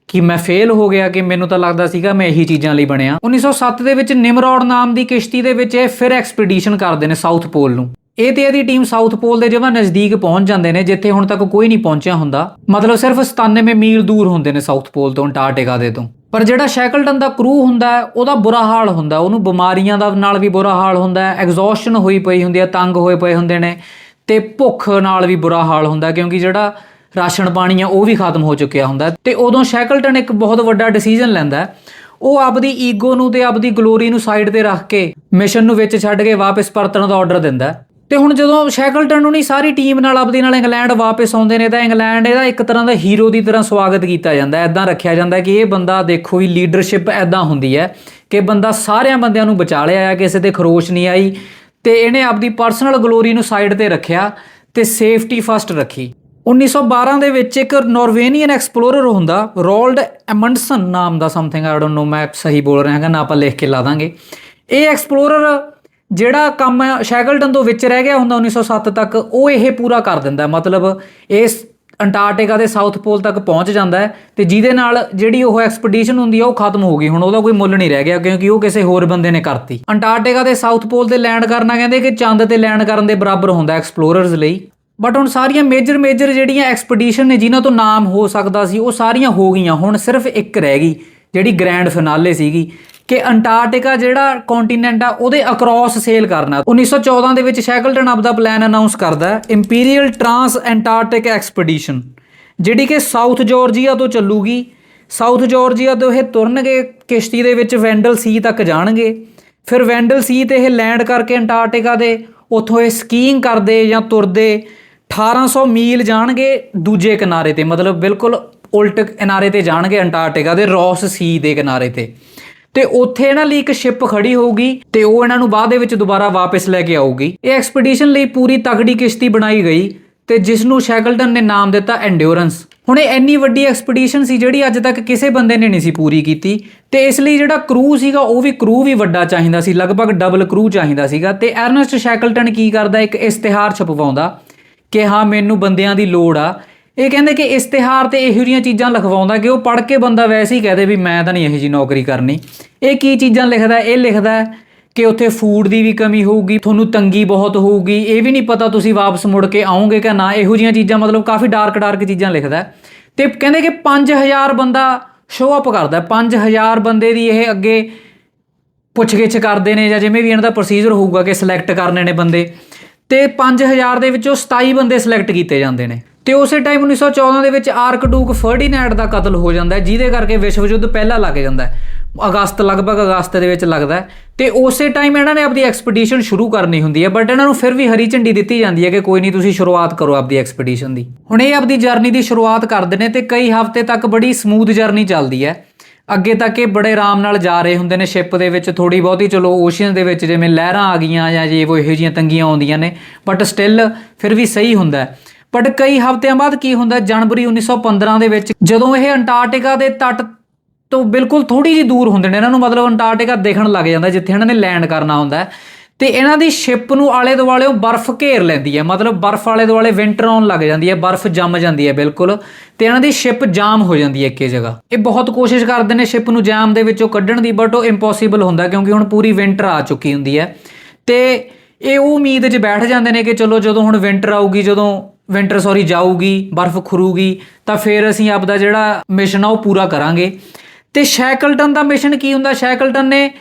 ਕਿ ਮੈਂ ਫੇਲ ਹੋ ਗਿਆ ਕਿ ਮੈਨੂੰ ਤਾਂ ਲੱਗਦਾ ਸੀਗਾ ਮੈਂ ਇਹੀ ਚੀਜ਼ਾਂ ਲਈ ਬਣਿਆ। 1907 ਦੇ ਵਿੱਚ ਨਿਮਰੋਡ ਨਾਮ ਦੀ ਕਿਸ਼ਤੀ ਦੇ ਵਿੱਚ ਇਹ ਫਿਰ ਐਕਸਪੀਡੀਸ਼ਨ ਕਰਦੇ ਨੇ ਸਾਊਥ ਪੋਲ ਨੂੰ। ਇਹ ਤੇ ਇਹਦੀ ਟੀਮ ਸਾਊਥ ਪੋਲ ਦੇ ਜਮਾਂ ਨਜ਼ਦੀਕ ਪਹੁੰਚ ਜਾਂਦੇ ਨੇ, ਜਿੱਥੇ ਹੁਣ ਤੱਕ ਕੋਈ ਨਹੀਂ ਪਹੁੰਚਿਆ ਹੁੰਦਾ। ਮਤਲਬ ਸਿਰਫ 97 ਮੀਲ ਦੂਰ ਹੁੰਦੇ ਨੇ ਸਾਊਥ ਪੋਲ ਤੋਂ ਅੰਟਾਰਕਟਿਕਾ ਦੇ ਤੋਂ। ਪਰ ਜਿਹੜਾ ਸ਼ੈਕਲਟਨ ਦਾ ਕਰੂ ਹੁੰਦਾ ਹੈ, ਉਹਦਾ ਬੁਰਾ ਹਾਲ ਹੁੰਦਾ ਉਹਨੂੰ ਬਿਮਾਰੀਆਂ ਦਾ ਨਾਲ ਵੀ ਬੁਰਾ ਹਾਲ ਹੁੰਦਾ ਹੈ ਐਗਜ਼ੌਸਸ਼ਨ ਹੋਈ ਪਈ ਹੁੰਦੀ ਹੈ, ਤੰਗ ਹੋਏ ਪਏ ਹੁੰਦੇ ਨੇ ਤੇ ਭੁੱਖ ਨਾਲ ਵੀ ਬੁਰਾ ਹਾਲ ਹੁੰਦਾ ਕਿਉਂਕਿ ਜਿਹੜਾ ਰਾਸ਼ਨ ਪਾਣੀ ਆ ਉਹ ਵੀ ਖਤਮ ਹੋ ਚੁੱਕਿਆ ਹੁੰਦਾ ਹੈ ਤੇ ਉਦੋਂ ਸ਼ੈਕਲਟਨ ਇੱਕ ਬਹੁਤ ਵੱਡਾ ਡਿਸੀਜਨ ਲੈਂਦਾ ਉਹ ਆਪਦੀ ਈਗੋ ਨੂੰ ਤੇ ਆਪਦੀ ਗਲੋਰੀ ਨੂੰ ਸਾਈਡ ਤੇ ਰੱਖ ਕੇ ਮਿਸ਼ਨ ਨੂੰ ਵਿੱਚ ਛੱਡ ਕੇ ਵਾਪਸ ਪਰਤਣ ਦਾ ਆਰਡਰ ਦਿੰਦਾ ਹੈ। ਤੇ ਹੁਣ ਜਦੋਂ ਸ਼ੈਕਲਟਨ ਨੂੰ ਨਹੀਂ, ਸਾਰੀ ਟੀਮ ਨਾਲ ਆਪਦੀ ਨਾਲ ਇੰਗਲੈਂਡ ਵਾਪਸ ਆਉਂਦੇ ਨੇ ਤਾਂ ਇੰਗਲੈਂਡ ਇਹਦਾ ਇੱਕ ਤਰ੍ਹਾਂ ਦਾ ਹੀਰੋ ਦੀ ਤਰ੍ਹਾਂ ਸਵਾਗਤ ਕੀਤਾ ਜਾਂਦਾ ਹੈ। ਐਦਾਂ ਰੱਖਿਆ ਜਾਂਦਾ ਕਿ ਇਹ ਬੰਦਾ ਦੇਖੋ ਵੀ ਲੀਡਰਸ਼ਿਪ ਐਦਾਂ ਹੁੰਦੀ ਹੈ ਕਿ ਬੰਦਾ ਸਾਰਿਆਂ ਬੰਦਿਆਂ ਨੂੰ ਬਚਾ ਲਿਆ ਆ, ਕਿਸੇ ਤੇ ਖਰੋਸ਼ ਨਹੀਂ ਆਈ ਤੇ ਇਹਨੇ ਆਪਦੀ ਪਰਸਨਲ ਗਲੋਰੀ ਨੂੰ ਸਾਈਡ ਤੇ ਰੱਖਿਆ ਤੇ ਸੇਫਟੀ ਫਸਟ ਰੱਖੀ। 1912 ਦੇ ਵਿੱਚ ਇੱਕ ਨਾਰਵੇਨੀਅਨ ਐਕਸਪਲੋਰਰ ਹੁੰਦਾ, ਰੋਲਡ ਐਮੰਡਸਨ ਨਾਮ ਦਾ ਸਮਥਿੰਗ ਆਈ ਡੋਨਟ ਨੋ ਮੈਂ ਸਹੀ ਬੋਲ ਰਿਹਾ ਹਾਂ ਨਾ ਆਪਾਂ ਲਿਖ ਕੇ ਲਾ ਦਾਂਗੇ। ਇਹ ਐਕਸਪਲੋਰਰ ਜਿਹੜਾ ਕੰਮ ਸ਼ੈਕਲਟਨ ਤੋਂ ਵਿੱਚ ਰਹਿ ਗਿਆ ਹੁੰਦਾ 1907 ਤੱਕ, ਉਹ ਇਹ ਪੂਰਾ ਕਰ ਦਿੰਦਾ ਮਤਲਬ ਇਸ ਅੰਟਾਰਕਟਿਕਾ ਦੇ ਸਾਊਥ ਪੋਲ ਤੱਕ ਪਹੁੰਚ ਜਾਂਦਾ ਹੈ ਤੇ ਜਿਹਦੇ ਨਾਲ ਜਿਹੜੀ ਉਹ ਐਕਸਪੀਡੀਸ਼ਨ ਹੁੰਦੀ ਆ, ਉਹ ਖਤਮ ਹੋ ਗਈ। ਹੁਣ ਉਹਦਾ ਕੋਈ ਮੁੱਲ ਨਹੀਂ ਰਹਿ ਗਿਆ ਕਿਉਂਕਿ ਉਹ ਕਿਸੇ ਹੋਰ ਬੰਦੇ ਨੇ ਕਰਤੀ। ਅੰਟਾਰਕਟਿਕਾ ਦੇ ਸਾਊਥ ਪੋਲ ਤੇ ਲੈਂਡ ਕਰਨਾ ਕਹਿੰਦੇ ਕਿ ਚੰਦ ਤੇ ਲੈਂਡ ਕਰਨ ਦੇ ਬਰਾਬਰ ਹੁੰਦਾ ਐਕਸਪਲੋਰਰਸ ਲਈ। ਬਟ ਹੁਣ ਸਾਰੀਆਂ ਮੇਜਰ ਮੇਜਰ ਜਿਹੜੀਆਂ ਐਕਸਪੀਡੀਸ਼ਨ ਨੇ, ਜਿਨ੍ਹਾਂ ਤੋਂ ਨਾਮ ਹੋ ਸਕਦਾ ਸੀ, ਉਹ ਸਾਰੀਆਂ ਹੋ ਗਈਆਂ। ਹੁਣ ਸਿਰਫ ਇੱਕ ਰਹਿ ਗਈ, ਜਿਹੜੀ ਗ੍ਰੈਂਡ ਫਿਨਾਲੇ ਸੀਗੀ ਕਿ ਅੰਟਾਰਕਟਿਕਾ ਜਿਹੜਾ ਕੰਟੀਨੈਂਟ ਆ, ਉਹਦੇ ਅਕ੍ਰੋਸ ਸੇਲ ਕਰਨਾ। 1914 ਦੇ ਵਿੱਚ ਸ਼ੈਕਲਟਨ ਆਪਦਾ ਪਲਾਨ ਅਨਾਉਂਸ ਕਰਦਾ ਹੈ ਇੰਪੀਰੀਅਲ ਟਰਾਂਸ ਅੰਟਾਰਕਟਿਕ ਐਕਸਪੀਡੀਸ਼ਨ ਜਿਹੜੀ ਕਿ ਸਾਊਥ ਜਾਰਜੀਆ ਤੋਂ ਚੱਲੂਗੀ। ਸਾਊਥ ਜਾਰਜੀਆ ਤੋਂ ਇਹ ਤੁਰਨਗੇ, ਕਿਸ਼ਤੀ ਦੇ ਵਿੱਚ ਵੈਂਡਲ ਸੀ ਤੱਕ ਜਾਣਗੇ। ਫਿਰ ਵੈਂਡਲ ਸੀ ਤੇ ਇਹ ਲੈਂਡ ਕਰਕੇ ਅੰਟਾਰਕਟਿਕਾ ਦੇ, ਉੱਥੋਂ ਇਹ ਸਕੀਇੰਗ ਕਰਦੇ ਜਾਂ ਤੁਰਦੇ। 1800 ਮੀਲ ਜਾਣਗੇ ਦੂਜੇ ਕਿਨਾਰੇ ਤੇ, ਮਤਲਬ ਬਿਲਕੁਲ ਉਲਟ ਕਿਨਾਰੇ ਤੇ ਜਾਣਗੇ ਅੰਟਾਰਕਟਿਕਾ ਦੇ ਰੌਸ ਸੀ ਦੇ ਕਿਨਾਰੇ ਤੇ। ਤੇ ਉੱਥੇ ਇਹਨਾਂ ਲਈ ਇੱਕ ਸ਼ਿਪ ਖੜੀ ਹੋਊਗੀ ਤੇ ਉਹ ਇਹਨਾਂ ਨੂੰ ਬਾਅਦ ਦੇ ਵਿੱਚ ਦੁਬਾਰਾ ਵਾਪਸ ਲੈ ਕੇ ਆਊਗੀ। ਇਹ ਐਕਸਪੀਡੀਸ਼ਨ ਲਈ ਪੂਰੀ ਤਗੜੀ ਕਿਸ਼ਤੀ ਬਣਾਈ ਗਈ ਤੇ ਜਿਸ ਨੂੰ ਸ਼ੈਕਲਟਨ ਨੇ ਨਾਮ ਦਿੱਤਾ ਐਂਡਿਓਰੈਂਸ ਹੁਣ ਇਹ ਇੰਨੀ ਵੱਡੀ ਐਕਸਪੀਡੀਸ਼ਨ ਸੀ ਜਿਹੜੀ ਅੱਜ ਤੱਕ ਕਿਸੇ ਬੰਦੇ ਨੇ ਨਹੀਂ ਸੀ ਪੂਰੀ ਕੀਤੀ ਤੇ ਇਸ ਲਈ ਜਿਹੜਾ ਕਰੂ ਸੀਗਾ ਉਹ ਵੀ ਕਰੂ ਵੀ ਵੱਡਾ ਚਾਹੀਦਾ ਸੀ, ਲਗਭਗ ਡਬਲ ਕਰੂ ਚਾਹੀਦਾ ਸੀਗਾ ਤੇ ਐਰਨਸਟ ਸ਼ੈਕਲਟਨ ਕੀ ਕਰਦਾ, ਇੱਕ ਇਸ਼ਤਿਹਾਰ ਛਪਵਾਉਂਦਾ ਕਿ ਹਾਂ, ਮੈਨੂੰ ਬੰਦਿਆਂ ਦੀ ਲੋੜ ਆ। ਇਹ ਕਹਿੰਦੇ ਕਿ ਇਸ਼ਤਿਹਾਰ ਤੇ ਇਹੋ ਜਿਹੀਆਂ ਚੀਜ਼ਾਂ ਲਿਖਵਾਉਂਦਾ ਕਿ ਉਹ ਪੜ੍ਹ ਕੇ ਬੰਦਾ ਵੈਸੇ ਹੀ ਕਹਦੇ ਵੀ ਮੈਂ ਤਾਂ ਨਹੀਂ ਇਹੋ ਜੀ ਨੌਕਰੀ ਕਰਨੀ। ਇਹ ਕੀ ਚੀਜ਼ਾਂ ਲਿਖਦਾ? ਇਹ ਲਿਖਦਾ ਕਿ ਉੱਥੇ ਫੂਡ ਦੀ ਵੀ ਕਮੀ ਹੋਊਗੀ, ਤੁਹਾਨੂੰ ਤੰਗੀ ਬਹੁਤ ਹੋਊਗੀ। ਇਹ ਵੀ ਨਹੀਂ ਪਤਾ ਤੁਸੀਂ ਵਾਪਸ ਮੁੜ ਕੇ ਆਓਗੇ ਕਿ ਨਾ। ਇਹੋ ਜਿਹੀਆਂ ਚੀਜ਼ਾਂ ਮਤਲਬ ਕਾਫੀ ਡਾਰਕ ਡਾਰਕ ਚੀਜ਼ਾਂ ਲਿਖਦਾ। ਹੈ। ਤੇ ਕਹਿੰਦੇ ਕਿ 5000 ਬੰਦਾ ਸ਼ੋਅ ਅਪ ਕਰਦਾ ਹੈ। 5000 ਬੰਦੇ ਦੀ ਇਹ ਅੱਗੇ ਪੁੱਛਗਿੱਛ ਕਰਦੇ ਨੇ ਜਾਂ ਜਿਵੇਂ ਵੀ ਇਹਨਾਂ ਦਾ ਪ੍ਰੋਸੀਜਰ ਹੋਊਗਾ ਕਿ ਸਿਲੈਕਟ ਕਰਨੇ ਨੇ ਬੰਦੇ। ਤੇ 5000 ਦੇ ਵਿੱਚੋਂ 27 ਬੰਦੇ ਸਿਲੈਕਟ ਕੀਤੇ ਜਾਂਦੇ ਨੇ। ਤੇ ਉਸੇ ਟਾਈਮ 1914 ਦੇ ਵਿੱਚ ਆਰਕਡੂਕ ਫਰਡੀਨੈਂਡ ਦਾ ਕਤਲ ਹੋ ਜਾਂਦਾ ਹੈ, ਜਿਹਦੇ ਕਰਕੇ ਵਿਸ਼ਵ ਯੁੱਧ ਪਹਿਲਾਂ ਲੱਗ ਜਾਂਦਾ ਹੈ। ਅਗਸਤ, ਲਗਭਗ ਅਗਸਤ ਦੇ ਵਿੱਚ ਲੱਗਦਾ ਹੈ। ਤੇ ਉਸੇ ਟਾਈਮ ਇਹਨਾਂ ਨੇ ਆਪਣੀ ਐਕਸਪੀਡੀਸ਼ਨ ਸ਼ੁਰੂ ਕਰਨੀ ਹੁੰਦੀ ਹੈ ਬਟ ਇਹਨਾਂ ਨੂੰ ਫਿਰ ਵੀ ਹਰੀ ਝੰਡੀ ਦਿੱਤੀ ਜਾਂਦੀ ਹੈ ਕਿ ਕੋਈ ਨਹੀਂ, ਤੁਸੀਂ ਸ਼ੁਰੂਆਤ ਕਰੋ ਆਪਣੀ ਐਕਸਪੀਡੀਸ਼ਨ ਦੀ। ਹੁਣ ਇਹ ਆਪਣੀ ਜਰਨੀ ਦੀ ਸ਼ੁਰੂਆਤ ਕਰਦੇ ਨੇ ਤੇ ਕਈ ਹਫ਼ਤੇ ਤੱਕ ਬੜੀ ਸਮੂਥ ਜਰਨੀ ਚੱਲਦੀ ਹੈ। ਅੱਗੇ ਤੱਕ ਇਹ ਬੜੇ ਆਰਾਮ ਨਾਲ ਜਾ ਰਹੇ ਹੁੰਦੇ ਨੇ ਸ਼ਿਪ ਦੇ ਵਿੱਚ ਥੋੜੀ ਬਹੁਤੀ ਚਲੋ ਓਸ਼ੀਅਨ ਦੇ ਵਿੱਚ ਜਿਵੇਂ ਲਹਿਰਾਂ ਆ ਗਈਆਂ ਜਾਂ ਜੇ ਉਹ ਇਹੋ ਜਿਹੀਆਂ ਤੰਗੀਆਂ ਆਉਂਦੀਆਂ ਨੇ ਬਟ ਸਟਿਲ ਫਿਰ ਵੀ ਸਹੀ ਹੁੰਦਾ ਹੈ। ਬਟ ਕਈ ਹਫ਼ਤਿਆਂ ਬਾਅਦ ਕੀ ਹੁੰਦਾ, ਜਨਵਰੀ 1915 ਦੇ ਵਿੱਚ ਜਦੋਂ ਇਹ ਅੰਟਾਰਕਟਿਕਾ ਦੇ ਤੱਟ ਤੋਂ ਬਿਲਕੁਲ ਥੋੜੀ ਜਿਹੀ ਦੂਰ ਹੁੰਦੇ ਨੇ, ਇਹਨਾਂ ਨੂੰ ਮਤਲਬ ਅੰਟਾਰਕਟਿਕਾ ਦੇਖਣ ਲੱਗ ਜਾਂਦਾ, ਜਿੱਥੇ ਇਹਨਾਂ ਨੇ ਲੈਂਡ ਕਰਨਾ ਹੁੰਦਾ ਤੇ ਇਹਨਾਂ ਦੀ ਸ਼ਿਪ ਨੂੰ ਆਲੇ ਦੁਆਲੇ ਉਹ ਬਰਫ਼ ਘੇਰ ਲੈਂਦੀ ਹੈ। ਮਤਲਬ ਬਰਫ਼ ਆਲੇ ਦੁਆਲੇ ਵਿੰਟਰ ਆਉਣ ਲੱਗ ਜਾਂਦੀ ਹੈ, ਬਰਫ਼ ਜੰਮ ਜਾਂਦੀ ਹੈ ਬਿਲਕੁਲ ਤੇ ਇਹਨਾਂ ਦੀ ਸ਼ਿਪ ਜਾਮ ਹੋ ਜਾਂਦੀ ਹੈ ਇੱਕੇ ਜਗ੍ਹਾ। ਇਹ ਬਹੁਤ ਕੋਸ਼ਿਸ਼ ਕਰਦੇ ਨੇ ਸ਼ਿਪ ਨੂੰ ਜਾਮ ਦੇ ਵਿੱਚੋਂ ਕੱਢਣ ਦੀ ਬਟ ਉਹ ਇੰਪੋਸੀਬਲ ਹੁੰਦਾ ਕਿਉਂਕਿ ਹੁਣ ਪੂਰੀ ਵਿੰਟਰ ਆ ਚੁੱਕੀ ਹੁੰਦੀ ਹੈ। ਤੇ ਇਹ ਉਹ ਉਮੀਦ 'ਚ ਬੈਠ ਜਾਂਦੇ ਨੇ ਕਿ ਚਲੋ ਜਦੋਂ ਹੁਣ ਵਿੰਟਰ ਆਊਗੀ, ਜਦੋਂ ਵਿੰਟਰ ਸੌਰੀ ਜਾਊਗੀ, ਬਰਫ਼ ਖੁਰੂਗੀ, ਤਾਂ ਫਿਰ ਅਸੀਂ ਆਪਦਾ ਜਿਹੜਾ ਮਿਸ਼ਨ ਆ ਉਹ ਪੂਰਾ ਕਰਾਂਗੇ। ਤੇ ਸ਼ੈਕਲਟਨ ਦਾ ਮਿਸ਼ਨ ਕੀ ਹੁੰਦਾ? ਸ਼ੈਕਲਟਨ ਨੇ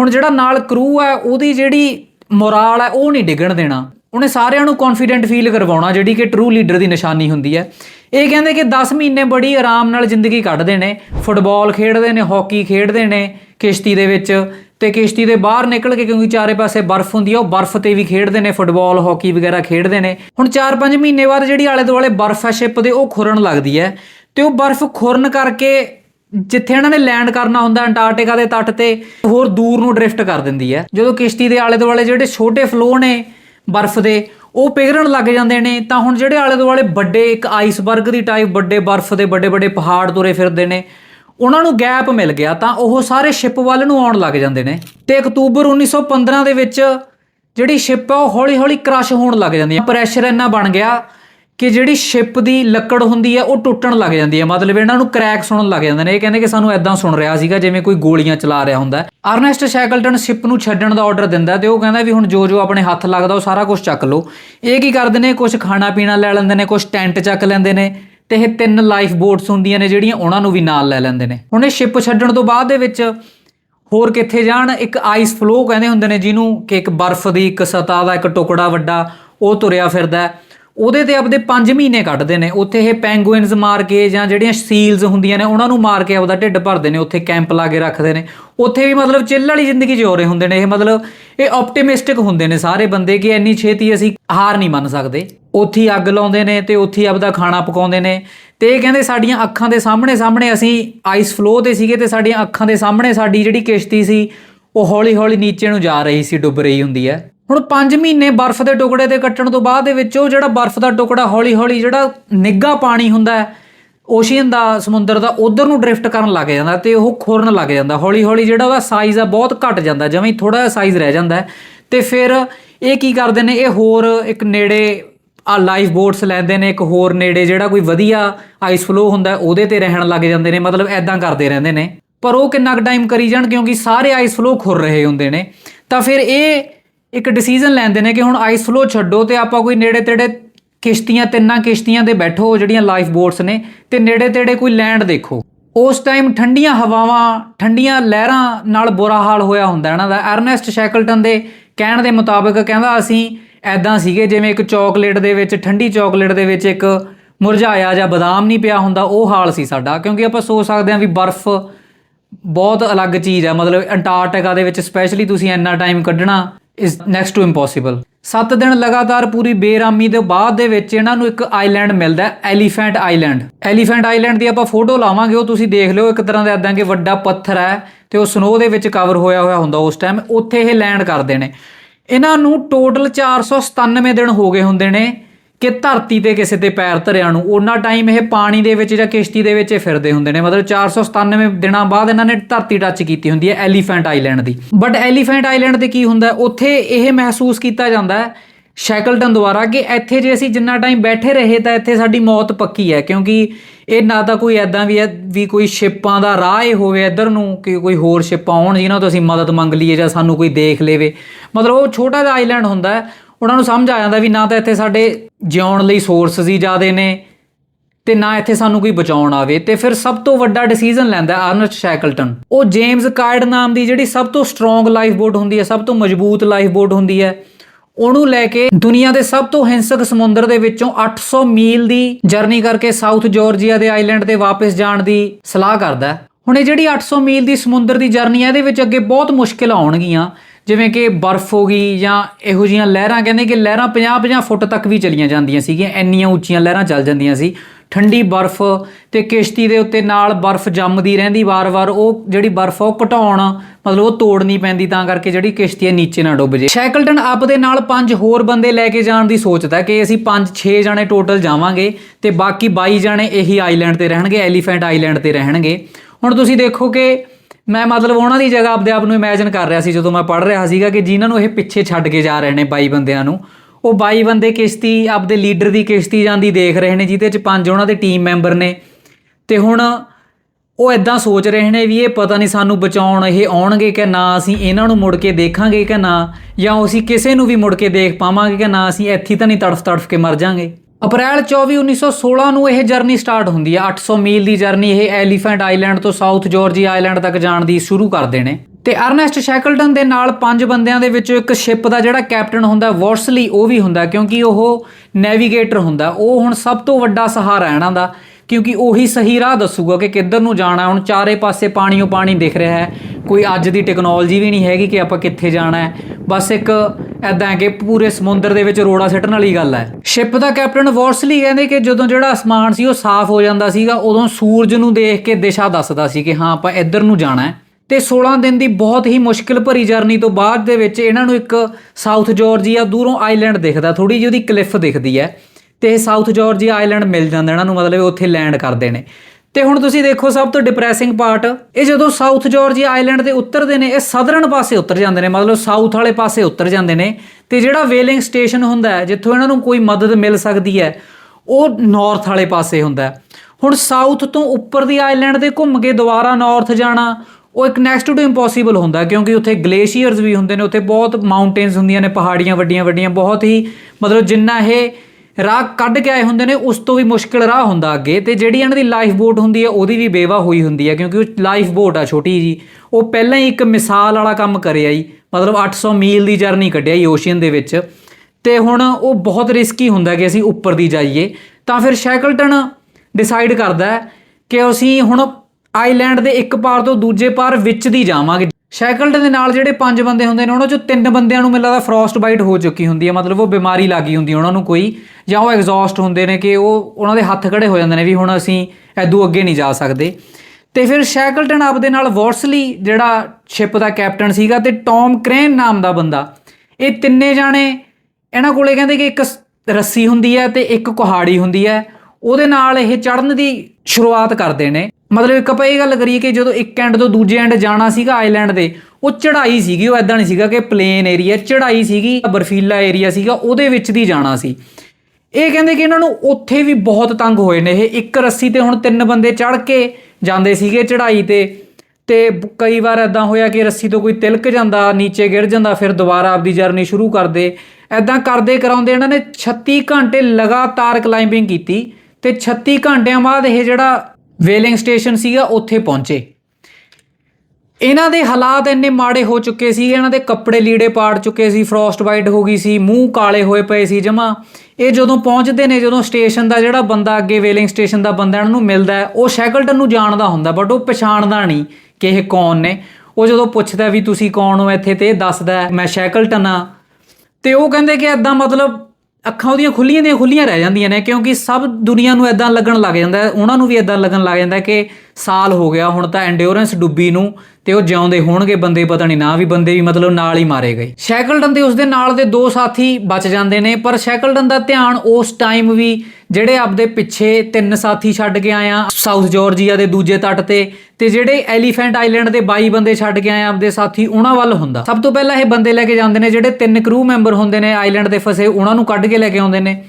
ਹੁਣ ਜਿਹੜਾ ਨਾਲ ਕਰੂ ਹੈ, ਉਹਦੀ ਜਿਹੜੀ ਮੋਰਾਲ ਹੈ, ਉਹ ਨਹੀਂ ਡਿੱਗਣ ਦੇਣਾ। ਉਹਨੇ ਸਾਰਿਆਂ ਨੂੰ ਕੌਨਫੀਡੈਂਟ ਫੀਲ ਕਰਵਾਉਣਾ, ਜਿਹੜੀ ਕਿ ਟਰੂ ਲੀਡਰ ਦੀ ਨਿਸ਼ਾਨੀ ਹੁੰਦੀ ਹੈ। ਇਹ ਕਹਿੰਦੇ ਕਿ 10 ਮਹੀਨੇ ਬੜੀ ਆਰਾਮ ਨਾਲ ਜ਼ਿੰਦਗੀ ਕੱਢਦੇ ਨੇ। ਫੁੱਟਬਾਲ ਖੇਡਦੇ ਨੇ, ਹਾਕੀ ਖੇਡਦੇ ਨੇ ਕਿਸ਼ਤੀ ਦੇ ਵਿੱਚ। ਤੇ ਕਿਸ਼ਤੀ ਦੇ ਬਾਹਰ ਨਿਕਲ ਕੇ ਕਿਉਂਕਿ ਚਾਰੇ ਪਾਸੇ ਬਰਫ਼ ਹੁੰਦੀ ਹੈ, ਉਹ ਬਰਫ਼ ਤੇ ਵੀ ਖੇਡਦੇ ਨੇ, ਫੁੱਟਬਾਲ, ਹਾਕੀ ਵਗੈਰਾ ਖੇਡਦੇ ਨੇ। ਹੁਣ 4-5 ਮਹੀਨੇ ਬਾਅਦ ਜਿਹੜੀ ਆਲੇ ਦੁਆਲੇ ਬਰਫ਼ ਹੈ, ਸ਼ਿਪ ਦੇ, ਉਹ ਖੁਰਨ ਲੱਗਦੀ ਹੈ। ਤੇ ਉਹ ਬਰਫ਼ ਖੁਰਨ ਕਰਕੇ ਜਿੱਥੇ ਇਹਨਾਂ ਨੇ ਲੈਂਡ ਕਰਨਾ ਹੁੰਦਾ ਅੰਟਾਰਕਟਿਕਾ ਦੇ ਤੱਟ ਤੇ, ਹੋਰ ਦੂਰ ਨੂੰ ਡਰਿਫਟ ਕਰ ਦਿੰਦੀ ਹੈ। ਜਦੋਂ ਕਿਸ਼ਤੀ ਦੇ ਆਲੇ ਦੁਆਲੇ ਜਿਹੜੇ ਛੋਟੇ ਫਲੋ ਨੇ ਬਰਫ਼ ਦੇ, ਉਹ ਪਿਘਲਣ ਲੱਗ ਜਾਂਦੇ ਨੇ, ਤਾਂ ਹੁਣ ਜਿਹੜੇ ਆਲੇ ਦੁਆਲੇ ਵੱਡੇ ਇੱਕ ਆਈਸਬਰਗ ਦੀ ਟਾਈਪ ਵੱਡੇ ਬਰਫ਼ ਦੇ, ਵੱਡੇ ਵੱਡੇ ਪਹਾੜ ਤੁਰੇ ਫਿਰਦੇ ਨੇ, ਉਹਨਾਂ ਨੂੰ ਗੈਪ ਮਿਲ ਗਿਆ, ਤਾਂ ਉਹ ਸਾਰੇ ਸ਼ਿਪ ਵੱਲ ਨੂੰ ਆਉਣ ਲੱਗ ਜਾਂਦੇ ਨੇ। ਤੇ ਅਕਤੂਬਰ 1915 ਦੇ ਵਿੱਚ ਜਿਹੜੀ ਸ਼ਿਪ ਆ, ਉਹ ਹੌਲੀ-ਹੌਲੀ ਕ੍ਰਸ਼ ਹੋਣ ਲੱਗ ਜਾਂਦੀ ਹੈ। ਪ੍ਰੈਸ਼ਰ ਇੰਨਾ ਬਣ ਗਿਆ ਕਿ ਜਿਹੜੀ ਸ਼ਿਪ ਦੀ ਲੱਕੜ ਹੁੰਦੀ ਹੈ, ਉਹ ਟੁੱਟਣ ਲੱਗ ਜਾਂਦੀ ਹੈ। ਮਤਲਬ ਇਹਨਾਂ ਨੂੰ ਕ੍ਰੈਕ ਸੁਣਨ ਲੱਗ ਜਾਂਦੇ ਨੇ। ਇਹ ਕਹਿੰਦੇ ਕਿ ਸਾਨੂੰ ਐਦਾਂ ਸੁਣ ਰਿਹਾ ਸੀਗਾ, ਜਿਵੇਂ ਕੋਈ ਗੋਲੀਆਂ ਚਲਾ ਰਿਹਾ ਹੁੰਦਾ ਅਰਨੈਸਟ ਸ਼ੈਕਲਟਨ ਸ਼ਿਪ ਨੂੰ ਛੱਡਣ ਦਾ ਆਰਡਰ ਦਿੰਦਾ ਹੈ ਤੇ ਉਹ ਕਹਿੰਦਾ ਵੀ ਹੁਣ ਜੋ ਜੋ ਆਪਣੇ ਹੱਥ ਲੱਗਦਾ, ਉਹ ਸਾਰਾ ਕੁਝ ਚੱਕ ਲਓ। ਇਹ ਕੀ ਕਰਦੇ ਨੇ? ਕੁਝ ਖਾਣਾ ਪੀਣਾ ਲੈ ਲੈਂਦੇ ਨੇ ਕੁਝ ਟੈਂਟ ਚੱਕ ਲੈਂਦੇ ਨੇ ਤੇ ਇਹ ਤਿੰਨ ਲਾਈਫ ਬੋਟਸ ਹੁੰਦੀਆਂ ਨੇ, ਜਿਹੜੀਆਂ ਉਹਨਾਂ ਨੂੰ ਵੀ ਨਾਲ ਲੈ ਲੈਂਦੇ ਨੇ। ਹੁਣ ਇਹ ਸ਼ਿਪ ਛੱਡਣ ਤੋਂ ਬਾਅਦ ਦੇ ਵਿੱਚ ਹੋਰ ਕਿੱਥੇ ਜਾਣ? ਇੱਕ ਆਈਸ ਫਲੋ ਕਹਿੰਦੇ ਹੁੰਦੇ ਨੇ, ਜਿਹਨੂੰ ਕਿ ਇੱਕ ਬਰਫ਼ ਦੀ ਇੱਕ ਸਤਾ ਦਾ ਇੱਕ ਟੁਕੜਾ ਵੱਡਾ ਉਹ ਤੁਰਿਆ ਫਿਰਦਾ ਹੈ। ਉਹਦੇ ਤੇ ਆਪਦੇ 5 ਮਹੀਨੇ ਕੱਢਦੇ ਨੇ। ਉੱਥੇ ਇਹ ਪੈਂਗੁਇਨਸ ਮਾਰ ਕੇ ਜਾਂ ਜਿਹੜੀਆਂ ਸੀਲਸ ਹੁੰਦੀਆਂ ਨੇ, ਉਹਨਾਂ ਨੂੰ ਮਾਰ ਕੇ ਆਪਦਾ ਢਿੱਡ ਭਰਦੇ ਨੇ, ਉੱਥੇ ਕੈਂਪ ਲਾ ਕੇ ਰੱਖਦੇ ਨੇ। ਉੱਥੇ ਵੀ ਮਤਲਬ ਚਿੱਲ ਵਾਲੀ ਜ਼ਿੰਦਗੀ ਜਿਉ ਰਹੇ ਹੁੰਦੇ ਨੇ। ਇਹ ਮਤਲਬ ਇਹ ਆਪਟੀਮਿਸਟਿਕ ਹੁੰਦੇ ਨੇ ਸਾਰੇ ਬੰਦੇ ਕਿ ਇੰਨੀ ਛੇਤੀ ਅਸੀਂ ਹਾਰ ਨਹੀਂ ਮੰਨ ਸਕਦੇ। ਉੱਥੇ ਹੀ ਅੱਗ ਲਾਉਂਦੇ ਨੇ ਤੇ ਉੱਥੇ ਹੀ ਆਪਦਾ ਖਾਣਾ ਪਕਾਉਂਦੇ ਨੇ। ਤੇ ਇਹ ਕਹਿੰਦੇ ਸਾਡੀਆਂ ਅੱਖਾਂ ਦੇ ਸਾਹਮਣੇ ਸਾਹਮਣੇ ਅਸੀਂ ਆਈਸ ਫਲੋ ਤੇ ਸੀਗੇ ਤੇ ਸਾਡੀਆਂ ਅੱਖਾਂ ਦੇ ਸਾਹਮਣੇ ਸਾਡੀ ਜਿਹੜੀ ਕਿਸ਼ਤੀ ਸੀ, ਉਹ ਹੌਲੀ ਹੌਲੀ ਨੀਚੇ ਨੂੰ ਜਾ ਰਹੀ ਸੀ, ਡੁੱਬ ਰਹੀ ਹੁੰਦੀ ਹੈ। ਹੁਣ 5 ਮਹੀਨੇ ਬਰਫ਼ ਦੇ ਟੁਕੜੇ ਤੇ ਕੱਟਣ ਤੋਂ ਬਾਅਦ ਦੇ ਵਿੱਚ ਉਹ ਜਿਹੜਾ ਬਰਫ਼ ਦਾ ਟੁਕੜਾ ਹੌਲੀ ਹੌਲੀ ਜਿਹੜਾ ਨਿੱਘਾ ਪਾਣੀ ਹੁੰਦਾ ਹੈ, ਓਸ਼ੀਅਨ ਦਾ, ਸਮੁੰਦਰ ਦਾ, ਉਧਰ ਨੂੰ ਡ੍ਰਿਫਟ ਕਰਨ ਲੱਗ ਜਾਂਦਾ ਤੇ ਉਹ ਖੁਰਨ ਲੱਗ ਜਾਂਦਾ। ਹੌਲੀ ਹੌਲੀ ਜਿਹੜਾ ਉਹਦਾ ਸਾਈਜ਼ ਆ ਬਹੁਤ ਘਟ ਜਾਂਦਾ, ਜਿਵੇਂ ਥੋੜਾ ਜਿਹਾ ਸਾਈਜ਼ ਰਹਿ ਜਾਂਦਾ ਹੈ। ਤੇ ਫਿਰ ਇਹ ਕੀ ਕਰਦੇ ਨੇ, ਇਹ ਹੋਰ ਇੱਕ ਨੇੜੇ ਆ ਲਾਈਫ ਬੋਟਸ ਲੈਂਦੇ ਨੇ, ਇੱਕ ਹੋਰ ਨੇੜੇ ਜਿਹੜਾ ਕੋਈ ਵਧੀਆ ਆਈਸ ਫਲੋ ਹੁੰਦਾ ਉਹਦੇ ਤੇ ਰਹਿਣ ਲੱਗ ਜਾਂਦੇ ਨੇ, ਮਤਲਬ ਐਦਾਂ ਕਰਦੇ ਰਹਿੰਦੇ ਨੇ। ਪਰ ਉਹ ਕਿੰਨਾ ਕੁ ਟਾਈਮ ਕਰੀ ਜਾਣ, ਕਿਉਂਕਿ ਸਾਰੇ ਆਈਸ ਫਲੋ ਖੁਰ ਰਹੇ ਹੁੰਦੇ ਨੇ। ਤਾਂ ਫਿਰ ਇਹ ਇੱਕ ਡਿਸੀਜਨ ਲੈਂਦੇ ਨੇ ਕਿ ਹੁਣ ਆਈਸ ਫਲੋ ਛੱਡੋ ਤੇ ਆਪਾਂ ਕੋਈ ਨੇੜੇ ਤੇੜੇ ਕਿਸ਼ਤੀਆਂ, ਤਿੰਨਾਂ ਕਿਸ਼ਤੀਆਂ ਤੇ ਬੈਠੋ ਜਿਹੜੀਆਂ ਲਾਈਫ ਬੋਟਸ ਨੇ, ਤੇ ਨੇੜੇ ਤੇੜੇ ਕੋਈ ਲੈਂਡ ਦੇਖੋ। ਉਸ ਟਾਈਮ ਠੰਡੀਆਂ ਹਵਾਵਾਂ, ਠੰਡੀਆਂ ਲਹਿਰਾਂ ਨਾਲ ਬੁਰਾ ਹਾਲ ਹੋਇਆ ਹੁੰਦਾ ਇਹਨਾਂ ਦਾ ਅਰਨੈਸਟ ਸ਼ੈਕਲਟਨ ਦੇ ਕਹਿਣ ਦੇ ਮੁਤਾਬਕ ਕਹਿੰਦਾ ਅਸੀਂ ਐਦਾਂ ਸੀਗੇ, ਜਿਵੇਂ ਇੱਕ ਚਾਕਲੇਟ ਦੇ ਵਿੱਚ, ਠੰਡੀ ਚਾਕਲੇਟ ਦੇ ਵਿੱਚ ਇੱਕ ਮੁਰਝਾਇਆ ਜਾਂ ਬਦਾਮ ਨਹੀਂ ਪਿਆ ਹੁੰਦਾ, ਉਹ ਹਾਲ ਸੀ ਸਾਡਾ। ਕਿਉਂਕਿ ਆਪਾਂ ਸੋਚ ਸਕਦੇ ਹਾਂ ਵੀ ਬਰਫ਼ ਬਹੁਤ ਅਲੱਗ ਚੀਜ਼ ਹੈ ਮਤਲਬ ਅੰਟਾਰਕਟਿਕਾ ਦੇ ਵਿੱਚ ਸਪੈਸ਼ਲੀ ਤੁਸੀਂ ਇੰਨਾ ਟਾਈਮ ਕੱਢਣਾ ਇਜ਼ ਨੈਕਸਟ ਟੂ ਇੰਪੋਸੀਬਲ 7 ਦਿਨ ਲਗਾਤਾਰ ਪੂਰੀ ਬੇਰਾਮੀ ਦੇ ਬਾਅਦ ਦੇ ਵਿੱਚ ਇਹਨਾਂ ਨੂੰ ਇੱਕ ਆਈਲੈਂਡ ਮਿਲਦਾ ਐਲੀਫੈਂਟ ਆਈਲੈਂਡ ਐਲੀਫੈਂਟ ਆਈਲੈਂਡ ਦੀ ਆਪਾਂ ਫੋਟੋ ਲਾਵਾਂਗੇ, ਉਹ ਤੁਸੀਂ ਦੇਖ ਲਿਓ, ਇੱਕ ਤਰ੍ਹਾਂ ਦਾ ਇਦਾਂ ਕਿ ਵੱਡਾ ਪੱਥਰ ਹੈ ਤੇ ਉਹ ਸਨੋ ਦੇ ਵਿੱਚ ਕਵਰ ਹੋਇਆ ਹੋਇਆ ਹੁੰਦਾ ਉਸ ਟਾਈਮ ਉੱਥੇ ਇਹ ਲੈਂਡ ਕਰਦੇ ਨੇ। ਇਹਨਾਂ ਨੂੰ ਟੋਟਲ 497 ਦਿਨ ਹੋ ਗਏ ਹੁੰਦੇ ਨੇ। ਕਿ ਧਰਤੀ ਤੇ ਕਿਸੇ ਤੇ ਪੈਰ ਧਰਿਆ ਨੂੰ। ਉਹਨਾਂ ਟਾਈਮ ਇਹ ਪਾਣੀ ਦੇ ਵਿੱਚ ਜਾਂ ਕਿਸ਼ਤੀ ਦੇ ਵਿੱਚ ਇਹ ਫਿਰਦੇ ਹੁੰਦੇ ਨੇ। ਮਤਲਬ 497 ਦਿਨਾਂ ਬਾਅਦ ਇਹਨਾਂ ਨੇ ਧਰਤੀ ਟੱਚ ਕੀਤੀ ਹੁੰਦੀ ਹੈ ਐਲੀਫੈਂਟ ਆਈਲੈਂਡ ਦੀ। ਬਟ ਐਲੀਫੈਂਟ ਆਈਲੈਂਡ ਤੇ ਕੀ ਹੁੰਦਾ ਉੱਥੇ ਇਹ ਮਹਿਸੂਸ ਕੀਤਾ ਜਾਂਦਾ ਹੈ ਸ਼ੈਕਲਟਨ ਦੁਆਰਾ ਕਿ ਇੱਥੇ ਜੇ ਅਸੀਂ ਜਿੰਨਾ ਟਾਈਮ ਬੈਠੇ ਰਹੇ ਤਾਂ ਇੱਥੇ ਸਾਡੀ ਮੌਤ ਪੱਕੀ ਹੈ। ਕਿਉਂਕਿ ਇਹ ਨਾ ਤਾਂ ਕੋਈ ਐਦਾਂ ਵੀ ਹੈ ਵੀ ਕੋਈ ਸ਼ਿਪਾਂ ਦਾ ਰਾਹ ਹੀ ਹੋਵੇ ਇੱਧਰ ਨੂੰ ਕਿ ਕੋਈ ਹੋਰ ਸ਼ਿਪਾਂ ਆਉਣ ਜਿਨ੍ਹਾਂ ਤੋਂ ਅਸੀਂ ਮਦਦ ਮੰਗ ਲਈਏ ਜਾਂ ਸਾਨੂੰ ਕੋਈ ਦੇਖ ਲੇਵੇ। ਮਤਲਬ ਉਹ ਛੋਟਾ ਜਿਹਾ ਆਈਲੈਂਡ ਹੁੰਦਾ ਉਹਨਾਂ ਨੂੰ ਸਮਝ ਆ ਜਾਂਦਾ ਵੀ ਨਾ ਤਾਂ ਇੱਥੇ ਸਾਡੇ ਜਿਉਣ ਲਈ ਸੋਰਸਸ ਹੀ ਜ਼ਿਆਦੇ ਨੇ ਤੇ ਨਾ ਇੱਥੇ ਸਾਨੂੰ ਕੋਈ ਬਚਾਉਣ ਆਵੇ ਤੇ ਫਿਰ ਸਭ ਤੋਂ ਵੱਡਾ ਡਿਸੀਜਨ ਲੈਂਦਾ ਅਰਨਸਟ ਸ਼ੈਕਲਟਨ। ਉਹ ਜੇਮਸ ਕਾਇਡ ਨਾਮ ਦੀ ਜਿਹੜੀ ਸਭ ਤੋਂ ਸਟਰੋਂਗ ਲਾਈਫ ਬੋਟ ਹੁੰਦੀ ਹੈ, ਸਭ ਤੋਂ ਮਜ਼ਬੂਤ ਲਾਈਫ ਬੋਟ ਹੁੰਦੀ ਹੈ, ਉਹਨੂੰ ਲੈ ਕੇ ਦੁਨੀਆ ਦੇ ਸਭ ਤੋਂ ਹਿੰਸਕ ਸਮੁੰਦਰ ਦੇ ਵਿੱਚੋਂ 800 ਮੀਲ ਦੀ ਜਰਨੀ ਕਰਕੇ ਸਾਊਥ ਜਾਰਜੀਆ ਦੇ ਆਈਲੈਂਡ ਤੇ ਵਾਪਸ ਜਾਣ ਦੀ ਸਲਾਹ ਕਰਦਾ ਹੁਣ ਇਹ ਜਿਹੜੀ 800 ਮੀਲ ਦੀ ਸਮੁੰਦਰ ਦੀ ਜਰਨੀ ਹੈ, ਇਹਦੇ ਵਿੱਚ ਅੱਗੇ ਬਹੁਤ ਮੁਸ਼ਕਿਲ ਆਉਣਗੀਆਂ। ਜਿਵੇਂ ਕਿ ਬਰਫ਼ ਹੋ ਗਈ ਜਾਂ ਇਹੋ ਜੀਆਂ ਲਹਿਰਾਂ, ਕਹਿੰਦੇ ਕਿ ਲਹਿਰਾਂ 50-50 ਫੁੱਟ ਤੱਕ ਵੀ ਚਲੀਆਂ ਜਾਂਦੀਆਂ ਸੀਗੀਆਂ, ਇੰਨੀਆਂ ਉੱਚੀਆਂ ਲਹਿਰਾਂ ਚੱਲ ਜਾਂਦੀਆਂ ਸੀ। ਠੰਡੀ ਬਰਫ਼ ਤੇ ਕਿਸ਼ਤੀ ਦੇ ਉੱਤੇ ਨਾਲ ਬਰਫ਼ ਜੰਮਦੀ ਰਹਿੰਦੀ ਵਾਰ-ਵਾਰ, ਉਹ ਜਿਹੜੀ ਬਰਫ਼ ਆ, ਉਹ ਘਟਾਉਣ, ਮਤਲਬ ਉਹ ਤੋੜਨੀ ਪੈਂਦੀ, ਤਾਂ ਕਰਕੇ ਜਿਹੜੀ ਕਿਸ਼ਤੀ ਹੈ ਨੀਚੇ ਨਾ ਡੁੱਬ ਜੇ ਸ਼ੈਕਲਟਨ ਆਪ ਦੇ ਨਾਲ ਪੰਜ ਹੋਰ ਬੰਦੇ ਲੈ ਕੇ ਜਾਣ ਦੀ ਸੋਚਦਾ ਕਿ ਅਸੀਂ 5-6 ਜਣੇ ਟੋਟਲ ਜਾਵਾਂਗੇ ਤੇ ਬਾਕੀ 22 ਜਣੇ ਇਹੀ ਆਈਲੈਂਡ ਤੇ ਰਹਿਣਗੇ, ਐਲੀਫੈਂਟ ਆਈਲੈਂਡ ਤੇ ਰਹਿਣਗੇ। ਹੁਣ ਤੁਸੀਂ ਦੇਖੋ ਕਿ ਮੈਂ ਮਤਲਬ ਉਹਨਾਂ ਦੀ ਜਗ੍ਹਾ ਆਪਦੇ ਆਪ ਨੂੰ ਇਮੇਜਿਨ ਕਰ ਰਿਹਾ ਸੀ ਜਦੋਂ ਮੈਂ ਪੜ੍ਹ ਰਿਹਾ ਸੀਗਾ ਕਿ ਜਿਨ੍ਹਾਂ ਨੂੰ ਇਹ ਪਿੱਛੇ ਛੱਡ ਕੇ ਜਾ ਰਹੇ ਨੇ 22 ਬੰਦਿਆਂ ਨੂੰ, ਉਹ 22 ਬੰਦੇ ਕਿਸ਼ਤੀ, ਆਪਦੇ ਲੀਡਰ ਦੀ ਕਿਸ਼ਤੀ ਜਾਂਦੀ ਦੇਖ ਰਹੇ ਨੇ, ਜਿਹਦੇ ਚ ਪੰਜ ਉਹਨਾਂ ਦੇ ਟੀਮ ਮੈਂਬਰ ਨੇ। ਤੇ ਹੁਣ ਉਹ ਇਦਾਂ ਸੋਚ ਰਹੇ ਨੇ ਵੀ ਇਹ ਪਤਾ ਨਹੀਂ ਸਾਨੂੰ ਬਚਾਉਣ ਇਹ ਆਉਣਗੇ ਕਿ ਨਾ, ਅਸੀਂ ਇਹਨਾਂ ਨੂੰ ਮੁੜ ਕੇ ਦੇਖਾਂਗੇ ਕਿ ਨਾ, ਜਾਂ ਅਸੀਂ ਕਿਸੇ ਨੂੰ ਵੀ ਮੁੜ ਕੇ ਦੇਖ ਪਾਵਾਂਗੇ ਕਿ ਨਾ, ਅਸੀਂ ਇੱਥੇ ਤਾਂ ਨਹੀਂ ਤੜਫ ਤੜਫ ਕੇ ਮਰ ਜਾਾਂਗੇ। ਅਪ੍ਰੈਲ 24 1916 ਨੂੰ ਇਹ ਜਰਨੀ ਸਟਾਰਟ ਹੁੰਦੀ ਹੈ। 800 ਮੀਲ ਦੀ ਜਰਨੀ ਇਹ ਐਲੀਫੈਂਟ ਆਈਲੈਂਡ ਤੋਂ ਸਾਊਥ ਜਾਰਜੀਆ ਆਈਲੈਂਡ ਤੱਕ ਜਾਣ ਦੀ ਸ਼ੁਰੂ ਕਰਦੇ ਨੇ ਤੇ ਅਰਨੈਸਟ ਸ਼ੈਕਲਟਨ ਦੇ ਨਾਲ ਪੰਜ ਬੰਦਿਆਂ ਦੇ ਵਿੱਚੋਂ ਇੱਕ ਸ਼ਿਪ ਦਾ ਜਿਹੜਾ ਕੈਪਟਨ ਹੁੰਦਾ, ਵੌਰਸਲੀ ਉਹ ਵੀ ਹੁੰਦਾ ਕਿਉਂਕਿ ਉਹ ਨੈਵੀਗੇਟਰ ਹੁੰਦਾ। ਉਹ ਹੁਣ ਸਭ ਤੋਂ ਵੱਡਾ ਸਹਾਰਾ ਇਹਨਾਂ ਦਾ। ਕਿਉਂਕਿ ਉਹੀ ਸਹੀ ਰਾਹ ਦੱਸੂਗਾ ਕਿ ਕਿੱਧਰ ਨੂੰ ਜਾਣਾ ਹੁਣ ਚਾਰੇ ਪਾਸੇ ਪਾਣੀਓ ਪਾਣੀ ਦਿਖ ਰਿਹਾ ਹੈ। ਕੋਈ ਅੱਜ ਦੀ ਟੈਕਨੋਲੋਜੀ ਵੀ ਨਹੀਂ ਹੈਗੀ ਕਿ ਆਪਾਂ ਕਿੱਥੇ ਜਾਣਾ ਹੈ। ਬਸ ਇੱਕ ਐਦਾਂ ਕਿ ਪੂਰੇ ਸਮੁੰਦਰ ਦੇ ਵਿੱਚ ਰੋੜਾ ਸਿੱਟਣ ਵਾਲੀ ਗੱਲ ਹੈ। ਸ਼ਿਪ ਦਾ ਕੈਪਟਨ ਵੋਰਸਲੀ ਕਹਿੰਦੇ ਕਿ ਜਦੋਂ ਜਿਹੜਾ ਅਸਮਾਨ ਸੀ ਉਹ ਸਾਫ਼ ਹੋ ਜਾਂਦਾ ਸੀਗਾ, ਉਦੋਂ ਸੂਰਜ ਨੂੰ ਦੇਖ ਕੇ ਦਿਸ਼ਾ ਦੱਸਦਾ ਸੀ ਕਿ ਹਾਂ, ਆਪਾਂ ਇੱਧਰ ਨੂੰ ਜਾਣਾ ਹੈ। ਤੇ 16 ਦਿਨ ਦੀ ਬਹੁਤ ਹੀ ਮੁਸ਼ਕਿਲ ਭਰੀ ਜਰਨੀ ਤੋਂ ਬਾਅਦ ਦੇ ਵਿੱਚ ਇਹਨਾਂ ਨੂੰ ਇੱਕ ਸਾਊਥ ਜਾਰਜੀਆ ਦੂਰੋਂ ਆਈਲੈਂਡ ਦਿਖਦਾ ਥੋੜੀ ਜਿਹੀ ਉਹਦੀ ਕਲਿਫ ਦਿਖਦੀ ਹੈ। ਤੇ ਇਹ ਸਾਊਥ ਜਾਰਜੀਆ ਆਈਲੈਂਡ ਮਿਲ ਜਾਂਦਾ, ਇਹਨਾਂ ਨੂੰ ਮਤਲਬ ਉੱਥੇ ਲੈਂਡ ਕਰਦੇ ਨੇ। ਤੇ ਹੁਣ ਤੁਸੀਂ ਦੇਖੋ ਸਭ ਤੋਂ ਡਿਪਰੈਸਿੰਗ ਪਾਰਟ ਇਹ ਜਦੋਂ ਸਾਊਥ ਜਾਰਜੀਆ ਆਈਲੈਂਡ ਦੇ ਉਤਰਦੇ ਨੇ, ਇਹ ਸਦਰਨ ਪਾਸੇ ਉਤਰ ਜਾਂਦੇ ਨੇ, ਮਤਲਬ ਸਾਊਥ ਵਾਲੇ ਪਾਸੇ ਉਤਰ ਜਾਂਦੇ ਨੇ, ਤੇ ਜਿਹੜਾ ਵੇਲਿੰਗ ਸਟੇਸ਼ਨ ਹੁੰਦਾ ਹੈ, ਜਿੱਥੋਂ ਇਹਨਾਂ ਨੂੰ ਕੋਈ ਮਦਦ ਮਿਲ ਸਕਦੀ ਹੈ, ਉਹ ਨਾਰਥ ਵਾਲੇ ਪਾਸੇ ਹੁੰਦਾ ਹੁਣ ਸਾਊਥ ਤੋਂ ਉੱਪਰ ਦੀ ਆਈਲੈਂਡ ਦੇ ਘੁੰਮ ਕੇ ਦੁਬਾਰਾ ਨਾਰਥ ਜਾਣਾ, ਉਹ ਇੱਕ ਨੈਕਸਟ ਟੂ ਇੰਪੋਸੀਬਲ ਹੁੰਦਾ ਕਿਉਂਕਿ ਉੱਥੇ ਗਲੇਸ਼ੀਅਰਸ ਵੀ ਹੁੰਦੇ ਨੇ, ਉੱਥੇ ਬਹੁਤ ਮਾਊਂਟੇਨਸ ਹੁੰਦੀਆਂ ਨੇ, ਪਹਾੜੀਆਂ ਵੱਡੀਆਂ ਵੱਡੀਆਂ ਬਹੁਤ ਹੀ ਮਤਲਬ ਜਿੰਨਾ ਇਹ ਰਾਹ ਕੱਢ ਕੇ ਆਏ ਹੁੰਦੇ ਨੇ, ਉਸ ਤੋਂ ਵੀ ਮੁਸ਼ਕਿਲ ਰਾਹ ਹੁੰਦਾ ਅੱਗੇ ਤੇ ਜਿਹੜੀ ਇਹਨਾਂ ਦੀ ਲਾਈਫ ਬੋਟ ਹੁੰਦੀ ਹੈ, ਉਹਦੀ ਵੀ ਬੇਵਾ ਹੋਈ ਹੁੰਦੀ ਹੈ, ਕਿਉਂਕਿ ਉਹ ਲਾਈਫ ਬੋਟ ਆ ਛੋਟੀ ਜੀ ਉਹ ਪਹਿਲਾਂ ਹੀ ਇੱਕ ਮਿਸਾਲ ਵਾਲਾ ਕੰਮ ਕਰਿਆ ਜੀ, ਮਤਲਬ 800 ਮੀਲ ਦੀ ਜਰਨੀ ਕੱਢਿਆ ਜੀ ਓਸ਼ੀਅਨ ਦੇ ਵਿੱਚ। ਤੇ ਹੁਣ ਉਹ ਬਹੁਤ ਰਿਸਕੀ ਹੁੰਦਾ ਕਿ ਅਸੀਂ ਉੱਪਰ ਦੀ ਜਾਈਏ। ਤਾਂ ਫਿਰ ਸ਼ੈਕਲਟਨ ਡਿਸਾਈਡ ਕਰਦਾ ਕਿ ਅਸੀਂ ਹੁਣ ਆਈਲੈਂਡ ਦੇ ਇੱਕ ਪਾਰ ਤੋਂ ਦੂਜੇ ਪਾਰ ਵਿੱਚ ਦੀ ਜਾਵਾਂਗੇ। ਸ਼ੈਕਲਟਨ ਦੇ ਨਾਲ ਜਿਹੜੇ ਪੰਜ ਬੰਦੇ ਹੁੰਦੇ ਨੇ, ਉਹਨਾਂ ਚੋਂ ਤਿੰਨ ਬੰਦਿਆਂ ਨੂੰ ਮੈਨੂੰ ਲੱਗਦਾ ਫਰੋਸਟ ਬਾਈਟ ਹੋ ਚੁੱਕੀ ਹੁੰਦੀ ਹੈ ਮਤਲਬ ਉਹ ਬਿਮਾਰੀ ਲੱਗੀ ਹੁੰਦੀ ਹੈ ਉਹਨਾਂ ਨੂੰ ਕੋਈ, ਜਾਂ ਉਹ ਐਗਜ਼ੌਸਟ ਹੁੰਦੇ ਨੇ ਕਿ ਉਹ ਉਹਨਾਂ ਦੇ ਹੱਥ ਖੜੇ ਹੋ ਜਾਂਦੇ ਨੇ ਵੀ ਹੁਣ ਅਸੀਂ ਐਦੂ ਅੱਗੇ ਨਹੀਂ ਜਾ ਸਕਦੇ। ਤੇ ਫਿਰ ਸ਼ੈਕਲਟਨ ਆਪਦੇ ਨਾਲ ਵੌਟਸਲੀ ਜਿਹੜਾ ਸ਼ਿਪ ਦਾ ਕੈਪਟਨ ਸੀਗਾ ਤੇ ਟੌਮ ਕ੍ਰੇਨ ਨਾਮ ਦਾ ਬੰਦਾ, ਇਹ ਤਿੰਨੇ ਜਾਣੇ ਇਹਨਾਂ ਕੋਲੇ ਕਹਿੰਦੇ ਕਿ ਇੱਕ ਰੱਸੀ ਹੁੰਦੀ ਹੈ ਤੇ ਇੱਕ ਕੁਹਾੜੀ ਹੁੰਦੀ ਹੈ ਉਹਦੇ ਨਾਲ ਇਹ ਚੜਨ ਦੀ ਸ਼ੁਰੂਆਤ ਕਰਦੇ ਨੇ। ਮਤਲਬ ਇੱਕ ਆਪਾਂ ਇਹ ਗੱਲ ਕਰੀਏ ਕਿ ਜਦੋਂ ਇੱਕ ਐਂਡ ਤੋਂ ਦੂਜੇ ਐਂਡ ਜਾਣਾ ਸੀਗਾ ਆਈਲੈਂਡ ਦੇ, ਉਹ ਚੜਾਈ ਸੀਗੀ, ਉਹ ਐਦਾਂ ਨਹੀਂ ਸੀਗਾ ਕਿ ਪਲੇਨ ਏਰੀਆ ਚੜ੍ਹਾਈ ਸੀਗੀ, ਬਰਫੀਲਾ ਏਰੀਆ ਸੀਗਾ, ਉਹਦੇ ਵਿੱਚ ਦੀ ਜਾਣਾ ਸੀ। ਇਹ ਕਹਿੰਦੇ ਕਿ ਇਹਨਾਂ ਨੂੰ ਉੱਥੇ ਵੀ ਬਹੁਤ ਤੰਗ ਹੋਏ ਨੇ। ਇਹ ਇੱਕ ਰੱਸੀ ਤੇ ਹੁਣ ਤਿੰਨ ਬੰਦੇ ਚੜ੍ਹ ਕੇ ਜਾਂਦੇ ਸੀਗੇ ਚੜ੍ਹਾਈ ਤੇ। ਤੇ ਕਈ ਵਾਰ ਐਦਾਂ ਹੋਇਆ ਕਿ ਰੱਸੀ ਤੋਂ ਕੋਈ ਤਿਲਕ ਜਾਂਦਾ, ਨੀਚੇ ਗਿਰ ਜਾਂਦਾ, ਫਿਰ ਦੁਬਾਰਾ ਆਪਦੀ ਜਰਨੀ ਸ਼ੁਰੂ ਕਰਦੇ। ਐਦਾਂ ਕਰਦੇ ਕਰਾਉਂਦੇ ਇਹਨਾਂ ਨੇ 36 ਘੰਟੇ ਲਗਾਤਾਰ ਕਲਾਈਂਬਿੰਗ ਕੀਤੀ। ਤੇ 36 ਘੰਟਿਆਂ ਬਾਅਦ ਇਹ ਜਿਹੜਾ ਵੇਲਿੰਗ ਸਟੇਸ਼ਨ ਸੀਗਾ, ਉੱਥੇ ਪਹੁੰਚੇ। ਇਹਨਾਂ ਦੇ ਹਾਲਾਤ ਇੰਨੇ ਮਾੜੇ ਹੋ ਚੁੱਕੇ ਸੀ, ਇਹਨਾਂ ਦੇ ਕੱਪੜੇ ਲੀੜੇ ਪਾੜ ਚੁੱਕੇ ਸੀ ਫਰੋਸਟ ਵਾਈਟ ਹੋ ਗਈ ਸੀ, ਮੂੰਹ ਕਾਲੇ ਹੋਏ ਪਏ ਸੀ ਜਮਾ। ਇਹ ਜਦੋਂ ਪਹੁੰਚਦੇ ਨੇ, ਜਦੋਂ ਸਟੇਸ਼ਨ ਦਾ ਜਿਹੜਾ ਬੰਦਾ ਅੱਗੇ ਵੇਲਿੰਗ ਸਟੇਸ਼ਨ ਦਾ ਬੰਦਾ ਇਹਨਾਂ ਨੂੰ ਮਿਲਦਾ ਉਹ ਸ਼ੈਕਲਟਨ ਨੂੰ ਜਾਣਦਾ ਹੁੰਦਾ ਬਟ ਉਹ ਪਛਾਣਦਾ ਨਹੀਂ ਕਿ ਇਹ ਕੌਣ ਨੇ। ਉਹ ਜਦੋਂ ਪੁੱਛਦਾ ਵੀ ਤੁਸੀਂ ਕੌਣ ਹੋ ਇੱਥੇ, ਤੇ ਇਹ ਦੱਸਦਾ ਮੈਂ ਸ਼ੈਕਲਟਨ ਆ ਤੇ ਉਹ ਕਹਿੰਦੇ ਕਿ ਐਦਾਂ ਮਤਲਬ ਅੱਖਾਂ ਉਹਦੀਆਂ ਖੁੱਲੀਆਂ ਦੀਆਂ ਖੁੱਲੀਆਂ ਰਹਿ ਜਾਂਦੀਆਂ ਨੇ ਕਿਉਂਕਿ ਸਭ ਦੁਨੀਆ ਨੂੰ ਐਦਾਂ ਲੱਗਣ ਲੱਗ ਜਾਂਦਾ ਉਹਨਾਂ ਨੂੰ ਵੀ ਐਦਾਂ ਲੱਗਣ ਲੱਗ ਜਾਂਦਾ ਕਿ ਸਾਲ ਹੋ ਗਿਆ, ਹੁਣ ਤਾਂ ਐਂਡਿਓਰੈਂਸ ਡੁੱਬੀ ਨੂੰ ਤੇ ਉਹ ਜਿਉਂਦੇ ਹੋਣਗੇ, ਬੰਦੇ ਪਤਾ ਨਹੀਂ ਨਾ ਵੀ ਬੰਦੇ ਵੀ ਮਤਲਬ ਨਾਲ ਹੀ ਮਾਰੇ ਗਏ। ਸੈਕਲਡਨ ਤੇ ਉਸਦੇ ਨਾਲ ਦੇ ਦੋ ਸਾਥੀ ਬਚ ਜਾਂਦੇ ਨੇ, ਪਰ ਸੈਕਲਡਨ ਦਾ ਧਿਆਨ ਉਸ ਟਾਈਮ ਵੀ ਜਿਹੜੇ ਆਪਦੇ ਪਿੱਛੇ ਤਿੰਨ ਸਾਥੀ ਛੱਡ ਕੇ ਆਇਆ ਸਾਊਥ ਜਾਰਜੀਆ ਦੇ ਦੂਜੇ ਤੱਟ ਤੇ ਤੇ ਜਿਹੜੇ ਐਲੀਫੈਂਟ ਆਈਲੈਂਡ ਦੇ 22 ਬੰਦੇ ਛੱਡ ਕੇ ਆਏ ਆਪਦੇ ਸਾਥੀ, ਉਹਨਾਂ ਵੱਲ ਹੁੰਦਾ। ਸਭ ਤੋਂ ਪਹਿਲਾਂ ਇਹ ਬੰਦੇ ਲੈ ਕੇ ਜਾਂਦੇ ਨੇ, ਜਿਹੜੇ ਤਿੰਨ ਕਰੂ ਮੈਂਬਰ ਹੁੰਦੇ ਨੇ ਆਈਲੈਂਡ ਦੇ ਫਸੇ, ਉਹਨਾਂ ਨੂੰ ਕੱਢ ਕੇ ਲੈ ਕੇ ਆਉਂਦੇ ਨੇ।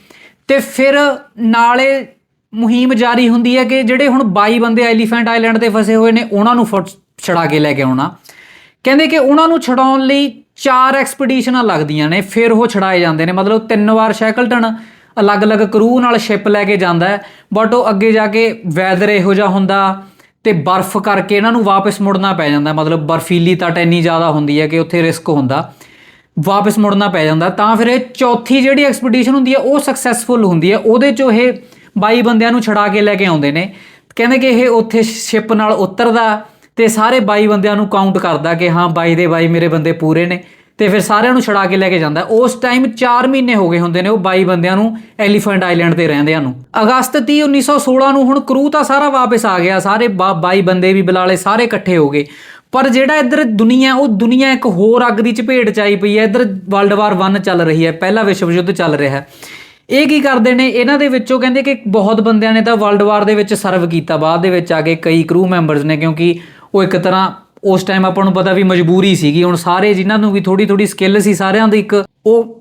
ਤੇ ਫਿਰ ਨਾਲੇ ਮੁਹਿੰਮ ਜਾਰੀ ਹੁੰਦੀ ਹੈ ਕਿ ਜਿਹੜੇ ਹੁਣ 22 ਬੰਦੇ ਐਲੀਫੈਂਟ ਆਈਲੈਂਡ ਤੇ ਫਸੇ ਹੋਏ ਨੇ, ਉਹਨਾਂ ਨੂੰ ਫੜ- ਛੁਡਾ ਕੇ ਲੈ ਕੇ ਆਉਣਾ। ਕਹਿੰਦੇ ਕਿ ਉਹਨਾਂ ਨੂੰ ਛਡਾਉਣ ਲਈ ਚਾਰ ਐਕਸਪੀਡੀਸ਼ਨਾਂ ਲੱਗਦੀਆਂ ਨੇ, ਫਿਰ ਉਹ ਛਡਾਏ ਜਾਂਦੇ ਨੇ। ਮਤਲਬ ਤਿੰਨ ਵਾਰ ਸ਼ੈਕਲਟਨ ਅਲੱਗ-ਅਲੱਗ ਕਰੂ ਨਾਲ ਸ਼ਿਪ ਲੈ ਕੇ ਜਾਂਦਾ ਹੈ, ਬਟ ਉਹ ਅੱਗੇ ਜਾ ਕੇ ਵੈਦਰ ਇਹੋ ਜਿਹਾ ਹੁੰਦਾ ਤੇ ਬਰਫ਼ ਕਰਕੇ ਇਹਨਾਂ ਨੂੰ ਵਾਪਸ ਮੁੜਨਾ ਪੈ ਜਾਂਦਾ। ਮਤਲਬ ਬਰਫੀਲੀ ਤਟ ਇੰਨੀ ਜ਼ਿਆਦਾ ਹੁੰਦੀ ਹੈ ਕਿ ਉੱਥੇ ਰਿਸਕ ਹੁੰਦਾ, ਵਾਪਸ ਮੁੜਨਾ ਪੈ ਜਾਂਦਾ। ਤਾਂ ਫਿਰ ਇਹ ਚੌਥੀ ਜਿਹੜੀ ਐਕਸਪੀਡੀਸ਼ਨ ਹੁੰਦੀ ਹੈ, ਉਹ ਸਕਸੈਸਫੁਲ ਹੁੰਦੀ ਹੈ। ਉਹਦੇ ਚੋਂ ਇਹ 22 ਬੰਦਿਆਂ ਨੂੰ ਛੜਾ ਕੇ ਲੈ ਕੇ ਆਉਂਦੇ ਨੇ। ਕਹਿੰਦੇ ਕਿ ਇਹ ਉੱਥੇ ਸ਼ਿਪ ਨਾਲ ਉਤਰਦਾ ਤੇ ਸਾਰੇ 22 ਬੰਦਿਆਂ ਨੂੰ ਕਾਊਂਟ ਕਰਦਾ ਕਿ ਹਾਂ 22 ਦੇ 22 ਮੇਰੇ ਬੰਦੇ ਪੂਰੇ ਨੇ। ਤੇ ਫਿਰ ਸਾਰਿਆਂ ਨੂੰ ਛੜਾ ਕੇ ਲੈ ਕੇ ਜਾਂਦਾ। ਉਸ ਟਾਈਮ 4 ਮਹੀਨੇ ਹੋ ਗਏ ਹੁੰਦੇ ਨੇ ਉਹ 22 ਬੰਦਿਆਂ ਨੂੰ ਐਲੀਫੈਂਟ ਆਈਲੈਂਡ ਤੇ ਰਹਿੰਦਿਆਂ ਨੂੰ। ਅਗਸਤ 30 1916 ਨੂੰ ਹੁਣ ਕਰੂ ਤਾਂ ਸਾਰਾ ਵਾਪਸ ਆ ਗਿਆ। ਸਾਰੇ 22 ਬੰਦੇ ਵੀ ਬੁਲਾ ਲਏ, ਸਾਰੇ ਇਕੱਠੇ ਹੋ ਗਏ। ਪਰ ਜਿਹੜਾ ਇੱਧਰ ਦੁਨੀਆ, ਉਹ ਦੁਨੀਆ ਇੱਕ ਹੋਰ ਅੱਗ ਦੀ ਚਪੇਟ ਚ ਆਈ ਪਈ ਹੈ। ਇੱਧਰ ਵਰਲਡ ਵਾਰ 1 ਚੱਲ ਰਹੀ ਹੈ। ਪਹਿਲਾ ਵਿਸ਼ਵ ਯੁੱਧ ਚੱਲ ਰਿਹਾ। ਹੈ ਇਹ ਕੀ ਕਰਦੇ ਨੇ? ਇਹਨਾਂ ਦੇ ਵਿੱਚੋਂ ਕਹਿੰਦੇ ਕਿ ਬਹੁਤ ਬੰਦਿਆਂ ਨੇ ਤਾਂ ਵਰਲਡ ਵਾਰ ਦੇ ਵਿੱਚ ਸਰਵ ਕੀਤਾ। ਬਾਅਦ ਦੇ ਵਿੱਚ ਆ ਕੇ ਕਈ ਕਰੂ ਮੈਂਬਰਸ ਨੇ, ਕਿਉਂਕਿ ਉਹ ਇੱਕ ਤਰ੍ਹਾਂ ਉਸ ਟਾਈਮ ਆਪਾਂ ਨੂੰ ਪਤਾ ਵੀ ਮਜਬੂਰੀ ਸੀਗੀ। ਹੁਣ ਸਾਰੇ ਜਿਨ੍ਹਾਂ ਨੂੰ ਵੀ ਥੋੜੀ ਥੋੜੀ ਸਕਿੱਲ ਸੀ, ਸਾਰਿਆਂ ਦੀ ਇੱਕ ਉਹ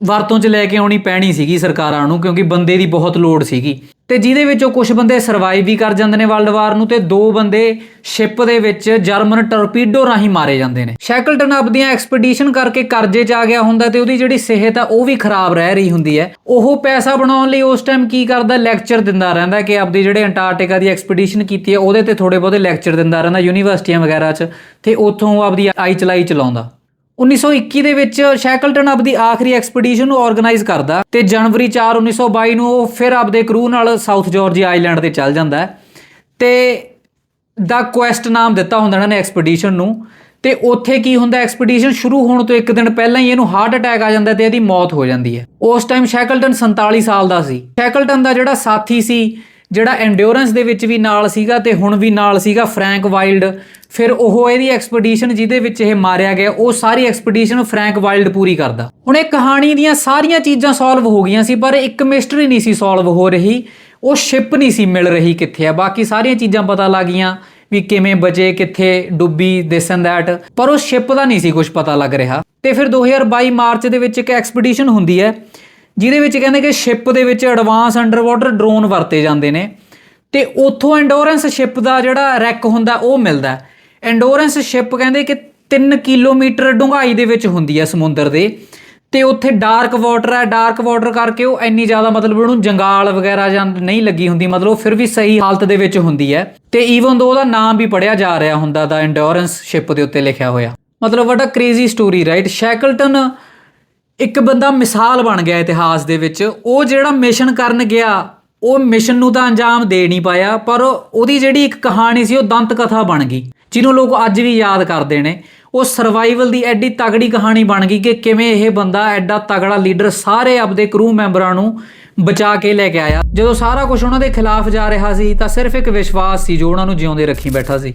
ਵਰਤੋਂ 'ਚ ਲੈ ਕੇ ਆਉਣੀ ਪੈਣੀ ਸੀਗੀ ਸਰਕਾਰਾਂ ਨੂੰ, ਕਿਉਂਕਿ ਬੰਦੇ ਦੀ ਬਹੁਤ ਲੋੜ ਸੀਗੀ। ਤੇ ਜਿਹਦੇ ਵਿੱਚੋਂ ਕੁਝ ਬੰਦੇ ਸਰਵਾਈਵ ਵੀ ਕਰ ਜਾਂਦੇ ਨੇ ਵਰਲਡ ਵਾਰ ਨੂੰ ਤੇ ਦੋ ਬੰਦੇ ਸ਼ਿਪ ਦੇ ਵਿੱਚ ਜਰਮਨ ਟਰਪੀਡੋ ਰਾਹੀਂ ਮਾਰੇ ਜਾਂਦੇ ਨੇ। ਸ਼ੈਕਲਟਨ ਆਪਦੀਆਂ ਐਕਸਪੀਡੀਸ਼ਨ ਕਰਕੇ ਕਰਜ਼ੇ 'ਚ ਆ ਗਿਆ ਹੁੰਦਾ ਤੇ ਉਹਦੀ ਜਿਹੜੀ ਸਿਹਤ ਆ, ਉਹ ਵੀ ਖਰਾਬ ਰਹਿ ਰਹੀ ਹੁੰਦੀ ਹੈ। ਉਹ ਪੈਸਾ ਬਣਾਉਣ ਲਈ ਉਸ ਟਾਈਮ ਕੀ ਕਰਦਾ ਲੈਕਚਰ ਦਿੰਦਾ ਰਹਿੰਦਾ ਕਿ ਆਪਦੀ ਜਿਹੜੇ ਅੰਟਾਰਕਟਿਕਾ ਦੀ ਐਕਸਪੀਡੀਸ਼ਨ ਕੀਤੀ ਹੈ, ਉਹਦੇ ਤੇ ਥੋੜੇ ਬਹੁਤੇ ਲੈਕਚਰ ਦਿੰਦਾ ਰਹਿੰਦਾ, ਯੂਨੀਵਰਸਿਟੀਆਂ ਵਗੈਰਾ 'ਚ, ਤੇ ਉੱਥੋਂ ਉਹ ਆਪਦੀ ਆਈ ਚਲਾਈ ਚਲਾਉਂਦਾ। 1921 ਦੇ ਵਿੱਚ ਸ਼ੈਕਲਟਨ ਆਪਦੀ ਆਖਰੀ ਐਕਸਪੀਡੀਸ਼ਨ ਨੂੰ ਆਰਗੇਨਾਈਜ਼ ਕਰਦਾ ਤੇ ਜਨਵਰੀ 4 1922 ਨੂੰ ਉਹ ਫਿਰ ਆਪਦੇ ਕਰੂ ਨਾਲ ਸਾਊਥ ਜਾਰਜੀਆ ਆਈਲੈਂਡ ਤੇ ਚੱਲ ਜਾਂਦਾ ਹੈ। ਤੇ ਦਾ ਕੁਐਸਟ ਨਾਮ ਦਿੱਤਾ ਹੁੰਦਾ ਇਹਨਾਂ ਨੇ ਐਕਸਪੀਡੀਸ਼ਨ ਨੂੰ। ਤੇ ਉੱਥੇ ਕੀ ਹੁੰਦਾ, ਐਕਸਪੀਡੀਸ਼ਨ ਸ਼ੁਰੂ ਹੋਣ ਤੋਂ ਇੱਕ ਦਿਨ ਪਹਿਲਾਂ ਹੀ ਇਹਨੂੰ ਹਾਰਟ ਅਟੈਕ ਆ ਜਾਂਦਾ ਤੇ ਇਹਦੀ ਮੌਤ ਹੋ ਜਾਂਦੀ ਹੈ। ਉਸ ਟਾਈਮ ਸ਼ੈਕਲਟਨ 47 ਸਾਲ ਦਾ ਸੀ। ਸ਼ੈਕਲਟਨ ਦਾ ਜਿਹੜਾ ਸਾਥੀ ਸੀ, ਜਿਹੜਾ ਐਂਡਿਓਰੈਂਸ ਦੇ ਵਿੱਚ ਵੀ ਨਾਲ ਸੀਗਾ ਤੇ ਹੁਣ ਵੀ ਨਾਲ ਸੀਗਾ ਫਰੈਂਕ ਵਾਈਲਡ ਫਿਰ ਉਹ ਇਹਦੀ ਐਕਸਪੀਡੀਸ਼ਨ ਜਿਹਦੇ ਵਿੱਚ ਇਹ ਮਾਰਿਆ ਗਿਆ, ਉਹ ਸਾਰੀ ਐਕਸਪੀਡੀਸ਼ਨ ਫਰੈਂਕ ਵਾਈਲਡ ਪੂਰੀ ਕਰਦਾ। ਹੁਣ ਇਹ ਕਹਾਣੀ ਦੀਆਂ ਸਾਰੀਆਂ ਚੀਜ਼ਾਂ ਸੋਲਵ ਹੋ ਗਈਆਂ ਸੀ, ਪਰ ਇੱਕ ਮਿਸਟਰੀ ਨਹੀਂ ਸੀ ਸੋਲਵ ਹੋ ਰਹੀ, ਉਹ ਸ਼ਿਪ ਨਹੀਂ ਸੀ ਮਿਲ ਰਹੀ ਕਿੱਥੇ ਆ। ਬਾਕੀ ਸਾਰੀਆਂ ਚੀਜ਼ਾਂ ਪਤਾ ਲੱਗ ਗਈਆਂ ਵੀ ਕਿਵੇਂ ਬਚੇ, ਕਿੱਥੇ ਡੁੱਬੀ ਦਿਸ ਐਂਡ ਦੈਟ ਪਰ ਉਹ ਸ਼ਿਪ ਦਾ ਨਹੀਂ ਸੀ ਕੁਝ ਪਤਾ ਲੱਗ ਰਿਹਾ। ਤੇ ਫਿਰ 2022 ਮਾਰਚ ਦੇ ਵਿੱਚ ਇੱਕ ਐਕਸਪੀਡੀਸ਼ਨ ਹੁੰਦੀ ਹੈ, ਜਿਹਦੇ ਵਿੱਚ ਕਹਿੰਦੇ ਕਿ ਸ਼ਿਪ ਦੇ ਵਿੱਚ ਐਡਵਾਂਸ ਅੰਡਰ ਵਾਟਰ ਡਰੋਨ ਵਰਤੇ ਜਾਂਦੇ ਨੇ, ਤੇ ਉੱਥੋਂ ਐਂਡੋਰੈਂਸ ਸ਼ਿਪ ਦਾ ਜਿਹੜਾ ਰੈਕ ਹੁੰਦਾ, ਉਹ ਮਿਲਦਾ। ਐਂਡੋਰੈਂਸ ਸ਼ਿਪ ਕਹਿੰਦੇ ਕਿ 3 ਕਿਲੋਮੀਟਰ ਡੂੰਘਾਈ ਦੇ ਵਿੱਚ ਹੁੰਦੀ ਹੈ ਸਮੁੰਦਰ ਦੇ। ਤੇ ਉੱਥੇ ਡਾਰਕ ਵਾਟਰ ਹੈ ਡਾਰਕ ਵਾਟਰ ਕਰਕੇ ਉਹ ਇੰਨੀ ਜ਼ਿਆਦਾ ਮਤਲਬ ਉਹਨੂੰ ਜੰਗਾਲ ਵਗੈਰਾ ਜਾਂ ਨਹੀਂ ਲੱਗੀ ਹੁੰਦੀ, ਮਤਲਬ ਉਹ ਫਿਰ ਵੀ ਸਹੀ ਹਾਲਤ ਦੇ ਵਿੱਚ ਹੁੰਦੀ ਹੈ। ਤੇ ਈਵਨ ਦੋ ਉਹਦਾ ਨਾਮ ਵੀ ਪੜਿਆ ਜਾ ਰਿਹਾ ਹੁੰਦਾ ਦਾ ਐਂਡੋਰੈਂਸ ਸ਼ਿਪ ਦੇ ਉੱਤੇ ਲਿਖਿਆ ਹੋਇਆ। ਮਤਲਬ ਵੱਡਾ ਕ੍ਰੇਜ਼ੀ ਸਟੋਰੀ ਰਾਈਟ ਸ਼ੈਕਲਟਨ ਇੱਕ ਬੰਦਾ ਮਿਸਾਲ ਬਣ ਗਿਆ ਇਤਿਹਾਸ ਦੇ ਵਿੱਚ। ਉਹ ਜਿਹੜਾ ਮਿਸ਼ਨ ਕਰਨ ਗਿਆ, ਉਹ ਮਿਸ਼ਨ ਨੂੰ ਤਾਂ ਅੰਜਾਮ ਦੇ ਨਹੀਂ ਪਾਇਆ, ਪਰ ਉਹਦੀ ਜਿਹੜੀ ਇੱਕ ਕਹਾਣੀ ਸੀ, ਉਹ ਦੰਤ ਕਥਾ ਬਣ ਗਈ। ਜਿਹਨੂੰ ਲੋਕ ਅੱਜ ਵੀ ਯਾਦ ਕਰਦੇ ਨੇ। ਉਹ ਸਰਵਾਈਵਲ ਦੀ ਐਡੀ ਤਗੜੀ ਕਹਾਣੀ ਬਣ ਗਈ ਕਿ ਕਿਵੇਂ ਇਹ ਬੰਦਾ ਐਡਾ ਤਗੜਾ ਲੀਡਰ ਸਾਰੇ ਆਪਦੇ ਕਰੂ ਮੈਂਬਰਾਂ ਨੂੰ ਬਚਾ ਕੇ ਲੈ ਕੇ ਆਇਆ। ਜਦੋਂ ਸਾਰਾ ਕੁਝ ਉਹਨਾਂ ਦੇ ਖਿਲਾਫ ਜਾ ਰਿਹਾ ਸੀ ਤਾਂ ਸਿਰਫ ਇੱਕ ਵਿਸ਼ਵਾਸ ਸੀ ਜੋ ਉਹਨਾਂ ਨੂੰ ਜਿਉਂਦੇ ਰੱਖੀ ਬੈਠਾ ਸੀ।